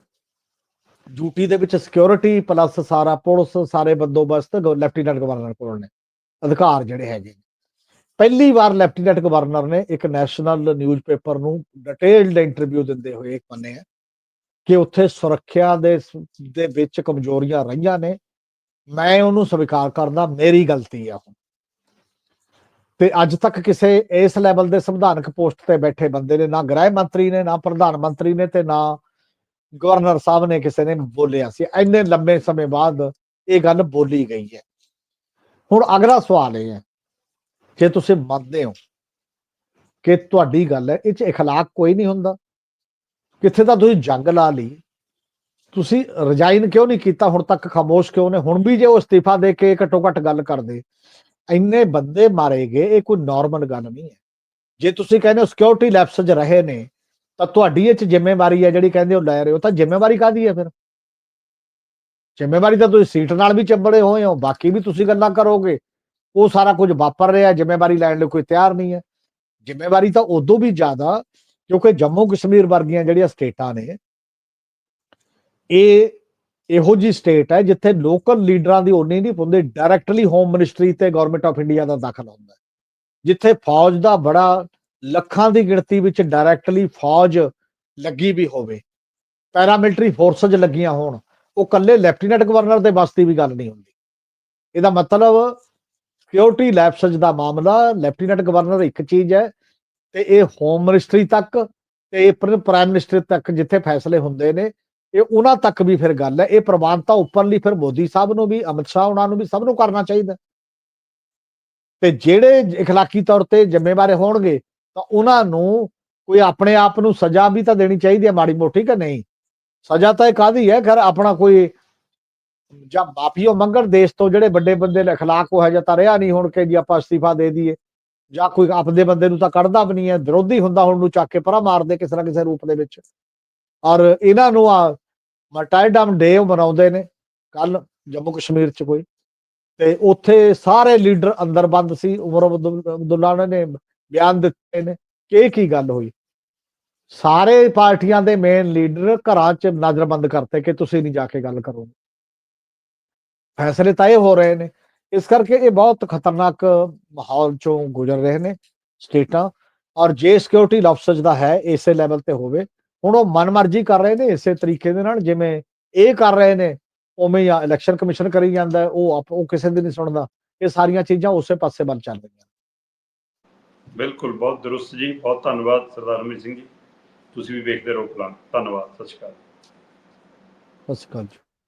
ਡਿਊਟੀ ਦੇ ਵਿੱਚ ਸਿਕਿਉਰਿਟੀ ਪਲੱਸ ਸਾਰਾ ਪੁਲਿਸ ਸਾਰੇ ਬੰਦੋਬਸਤ ਲੈਫਟੀਨੈਂਟ ਗਵਰਨਰ ਕੋਲ ਨੇ, ਅਧਿਕਾਰ ਜਿਹੜੇ ਹੈਗੇ ਨੇ। ਪਹਿਲੀ ਵਾਰ ਲੈਫਟੀਨੈਂਟ ਗਵਰਨਰ ਨੇ ਇੱਕ ਨੈਸ਼ਨਲ ਨਿਊਜ਼ਪੇਪਰ ਨੂੰ ਡਿਟੇਲਡ ਇੰਟਰਵਿਊ ਦਿੰਦੇ ਹੋਏ ਇੱਕ ਮੰਨਿਆ ਕਿ ਉੱਥੇ ਸੁਰੱਖਿਆ ਦੇ ਦੇ ਵਿੱਚ ਕਮਜ਼ੋਰੀਆਂ ਰਹੀਆਂ ਨੇ। ਮੈਂ ਉਹਨੂੰ ਸਵੀਕਾਰ ਕਰਦਾ, ਮੇਰੀ ਗਲਤੀ ਆ ਹੁਣ। ਤੇ ਅੱਜ ਤੱਕ ਕਿਸੇ ਇਸ ਲੈਵਲ ਦੇ ਸੰਵਿਧਾਨਕ ਪੋਸਟ ਤੇ ਬੈਠੇ ਬੰਦੇ ਨੇ, ਨਾ ਗ੍ਰਹਿ ਮੰਤਰੀ ਨੇ, ਨਾ ਪ੍ਰਧਾਨ ਮੰਤਰੀ ਨੇ ਤੇ ਨਾ ਗਵਰਨਰ ਸਾਹਿਬ ਨੇ ਕਿਸੇ ਨੇ ਬੋਲਿਆ ਸੀ। ਇੰਨੇ ਲੰਬੇ ਸਮੇਂ ਬਾਅਦ ਇਹ ਗੱਲ ਬੋਲੀ ਗਈ ਹੈ। ਹੁਣ ਅਗਲਾ ਸਵਾਲ ਇਹ ਹੈ ਜੇ ਤੁਸੀਂ ਮੰਨਦੇ ਹੋ ਕਿ ਤੁਹਾਡੀ ਗੱਲ ਹੈ ਇਹ ਚ اخلاق ਕੋਈ ਨਹੀਂ ਹੁੰਦਾ ਕਿੱਥੇ ਤਾਂ ਤੁਸੀਂ ਜੰਗ ਲਾ ਲਈ ਤੁਸੀਂ ਰਿਜ਼ਾਈਨ ਕਿਉਂ ਨਹੀਂ ਕੀਤਾ ਹੁਣ ਤੱਕ ਖਾਮੋਸ਼ ਕਿਉਂ ਨੇ ਹੁਣ ਵੀ ਜੇ ਉਹ ਅਸਤੀਫਾ ਦੇ ਕੇ ਘੱਟੋ ਘੱਟ ਗੱਲ ਕਰਦੇ ਇੰਨੇ ਬੰਦੇ ਮਾਰੇ ਗਏ ਇਹ ਕੋਈ ਨਾਰਮਲ ਗੱਲ ਨਹੀਂ ਹੈ ਜੇ ਤੁਸੀਂ ਕਹਿੰਦੇ ਹੋ ਸਿਕਿਉਰਿਟੀ ਲੈਪਸ 'ਚ ਰਹੇ ਨੇ ਤਾਂ ਤੁਹਾਡੀ ਇਹ ਚ ਜ਼ਿੰਮੇਵਾਰੀ ਹੈ ਜਿਹੜੀ ਕਹਿੰਦੇ ਹੋ ਲੈ ਰਹੇ ਹੋ ਤਾਂ ਜ਼ਿੰਮੇਵਾਰੀ ਕਾਦੀ ਹੈ ਫਿਰ ਜ਼ਿੰਮੇਵਾਰੀ ਤਾਂ ਤੁਸੀਂ ਸੀਟ ਨਾਲ ਵੀ ਚੱਬੜੇ ਹੋਏ ਹੋ ਬਾਕੀ ਵੀ ਤੁਸੀਂ ਗੱਲਾਂ ਕਰੋਗੇ ਉਹ ਸਾਰਾ ਕੁਝ ਵਾਪਰ ਰਿਹਾ, ਜ਼ਿੰਮੇਵਾਰੀ ਲੈਣ ਲਈ ਕੋਈ ਤਿਆਰ ਨਹੀਂ ਹੈ। ਜ਼ਿੰਮੇਵਾਰੀ ਤਾਂ ਉਦੋਂ ਵੀ ਜ਼ਿਆਦਾ, ਕਿਉਂਕਿ ਜੰਮੂ ਕਸ਼ਮੀਰ ਵਰਗੀਆਂ ਜਿਹੜੀਆਂ ਸਟੇਟਾਂ ਨੇ, ਇਹ ਇਹੋ ਜੀ ਸਟੇਟ ਹੈ ਜਿੱਥੇ ਲੋਕਲ ਲੀਡਰਾਂ ਦੀ ਓਨੀ ਨਹੀਂ ਹੁੰਦੀ ਡਾਇਰੈਕਟਲੀ ਹੋਮ ਮਿਨਿਸਟਰੀ ਤੇ ਗਵਰਨਮੈਂਟ ਆਫ ਇੰਡੀਆ ਦਾ ਦਖਲ ਹੁੰਦਾ ਜਿੱਥੇ ਫੌਜ ਦਾ ਬੜਾ ਲੱਖਾਂ ਦੀ ਗਿਣਤੀ ਵਿੱਚ ਡਾਇਰੈਕਟਲੀ ਫੌਜ ਲੱਗੀ ਵੀ ਹੋਵੇ ਪੈਰਾਮਿਲਟਰੀ ਫੋਰਸਸ ਲੱਗੀਆਂ ਹੋਣ, ਉਹ ਕੱਲੇ ਲੈਫਟੀਨੈਂਟ ਗਵਰਨਰ ਦੇ ਬਸ ਦੀ ਵੀ ਗੱਲ ਨਹੀਂ ਹੁੰਦੀ। ਇਹਦਾ ਮਤਲਬ ਸਿਕਿਉਰਿਟੀ ਲੈਪਸਜ ਦਾ ਮਾਮਲਾ ਲੈਫਟੀਨੈਂਟ ਗਵਰਨਰ ਇੱਕ ਚੀਜ਼ ਹੈ ਤੇ ਇਹ ਹੋਮ ਮਿਨਿਸਟਰੀ ਤੱਕ ਤੇ ਇਹ ਪ੍ਰਾਈਮ ਮਿਨਿਸਟਰ ਤੱਕ ਜਿੱਥੇ ਫੈਸਲੇ ਹੁੰਦੇ ਨੇ ਇਹ ਉਹਨਾਂ ਤੱਕ ਵੀ ਫਿਰ ਗੱਲ ਹੈ ਇਹ ਪ੍ਰਬੰਧ ਤਾਂ ਉੱਪਰਲੀ ਫਿਰ ਮੋਦੀ ਸਾਹਿਬ ਨੂੰ ਵੀ ਅਮਿਤ ਸ਼ਾਹ ਉਹਨਾਂ ਨੂੰ ਵੀ ਸਭ ਨੂੰ ਕਰਨਾ ਚਾਹੀਦਾ ਤੇ ਜਿਹੜੇ اخلاقی ਤੌਰ ਤੇ ਜ਼ਿੰਮੇਵਾਰ ਹੋਣਗੇ ਤਾਂ ਉਹਨਾਂ ਨੂੰ ਕੋਈ ਆਪਣੇ ਆਪ ਨੂੰ ਸਜ਼ਾ ਵੀ ਤਾਂ ਦੇਣੀ ਚਾਹੀਦੀ ਹੈ ਮਾੜੀ ਮੋਟੀ ਕਿ ਨਹੀਂ ਸਜ਼ਾ ਤਾਂ ਇਹ ਕਾਦੀ ਹੈ ਖੈਰ ਆਪਣਾ ਕੋਈ ਜਾਂ ਮਾਫੀਓ ਮੰਗਣ ਦੇਸ਼ ਤੋਂ ਜਿਹੜੇ ਵੱਡੇ ਬੰਦੇ ਨੇ اخلاق ਉਹ ਹੈ ਜਾਂ ਤਾਂ ਰਿਹਾ ਨਹੀਂ ਹੁਣ ਕਿ ਜੀ ਆਪਾਂ ਅਸਤੀਫਾ ਦੇ ਦਈਏ ਜਾਂ ਕੋਈ ਆਪਦੇ ਬੰਦੇ ਨੂੰ ਤਾਂ ਕੱਢਦਾ ਵੀ ਨਹੀਂ ਹੈ ਵਿਰੋਧੀ ਹੁੰਦਾ ਹੁਣ ਨੂੰ ਚੱਕ ਕੇ ਪਰਾਂ ਮਾਰਦੇ ਕਿਸੇ ਨਾ ਕਿਸੇ ਰੂਪ ਦੇ ਵਿੱਚ ਔਰ ਇਹਨਾਂ ਨੂੰ ਆ ਮਟਾਈਡਮ ਡੇ ਮਨਾਉਂਦੇ ਨੇ ਕੱਲ ਜੰਮੂ ਕਸ਼ਮੀਰ ਚ ਕੋਈ ਤੇ ਉੱਥੇ ਸਾਰੇ ਲੀਡਰ ਅੰਦਰ ਬੰਦ ਸੀ ਉਮਰ ਅਬਦੁਲ- ਅਬਦੁੱਲਾ ਨੇ ਬਿਆਨ ਦਿੱਤੇ ਨੇ ਕਿ ਇਹ ਕੀ ਗੱਲ ਹੋਈ ਸਾਰੇ ਪਾਰਟੀਆਂ ਦੇ ਮੇਨ ਲੀਡਰ ਘਰਾਂ 'ਚ ਨਜ਼ਰਬੰਦ ਕਰਤੇ ਕਿ ਤੁਸੀਂ ਨਹੀਂ ਜਾ ਕੇ ਗੱਲ ਕਰੋ ਫੈਸਲੇ ਤਾਂ ਇਹ ਹੋ ਰਹੇ ਨੇ। ਇਸ ਕਰਕੇ ਇਹ ਬਹੁਤ ਖਤਰਨਾਕ ਮਾਹੌਲ ਚੋਂ ਗੁਜ਼ਰ ਰਹੇ ਨੇ ਸਟੇਟਾਂ। ਔਰ ਜੇ ਸਿਕਿਉਰਿਟੀ ਲਫ਼ਜ਼ ਦਾ ਹੈ ਇਸੇ ਲੈਵਲ ਤੇ ਹੋਵੇ ਹੁਣ ਉਹ ਮਨਮਰਜ਼ੀ ਕਰ ਰਹੇ ਨੇ ਇਸੇ ਤਰੀਕੇ ਦੇ ਨਾਲ ਜਿਵੇਂ ਇਹ ਕਰ ਰਹੇ ਨੇ ਉਵੇਂ ਹੀ ਇਲੈਕਸ਼ਨ ਕਮਿਸ਼ਨ ਕਰੀ ਜਾਂਦਾ ਉਹ ਆਪ- ਉਹ ਕਿਸੇ ਦੀ ਨਹੀਂ ਸੁਣਦਾ। ਇਹ ਸਾਰੀਆਂ ਚੀਜ਼ਾਂ ਉਸੇ ਪਾਸੇ ਵੱਲ ਚੱਲ ਰਹੀਆਂ ਬਿਲਕੁਲ ਬਹੁਤ ਦਰੁਸਤ ਜੀ ਬਹੁਤ ਧੰਨਵਾਦ ਸਰਦਾਰ ਅਮਰੀਕ ਸਿੰਘ ਜੀ। ਤੁਸੀਂ ਵੀ ਵੇਖਦੇ ਰਹੋ ਪਲਾਨ। ਧੰਨਵਾਦ ਸਤਿ ਸ਼੍ਰੀ ਅਕਾਲ। ਸਤਿ ਸ਼੍ਰੀ ਅਕਾਲ ਜੀ।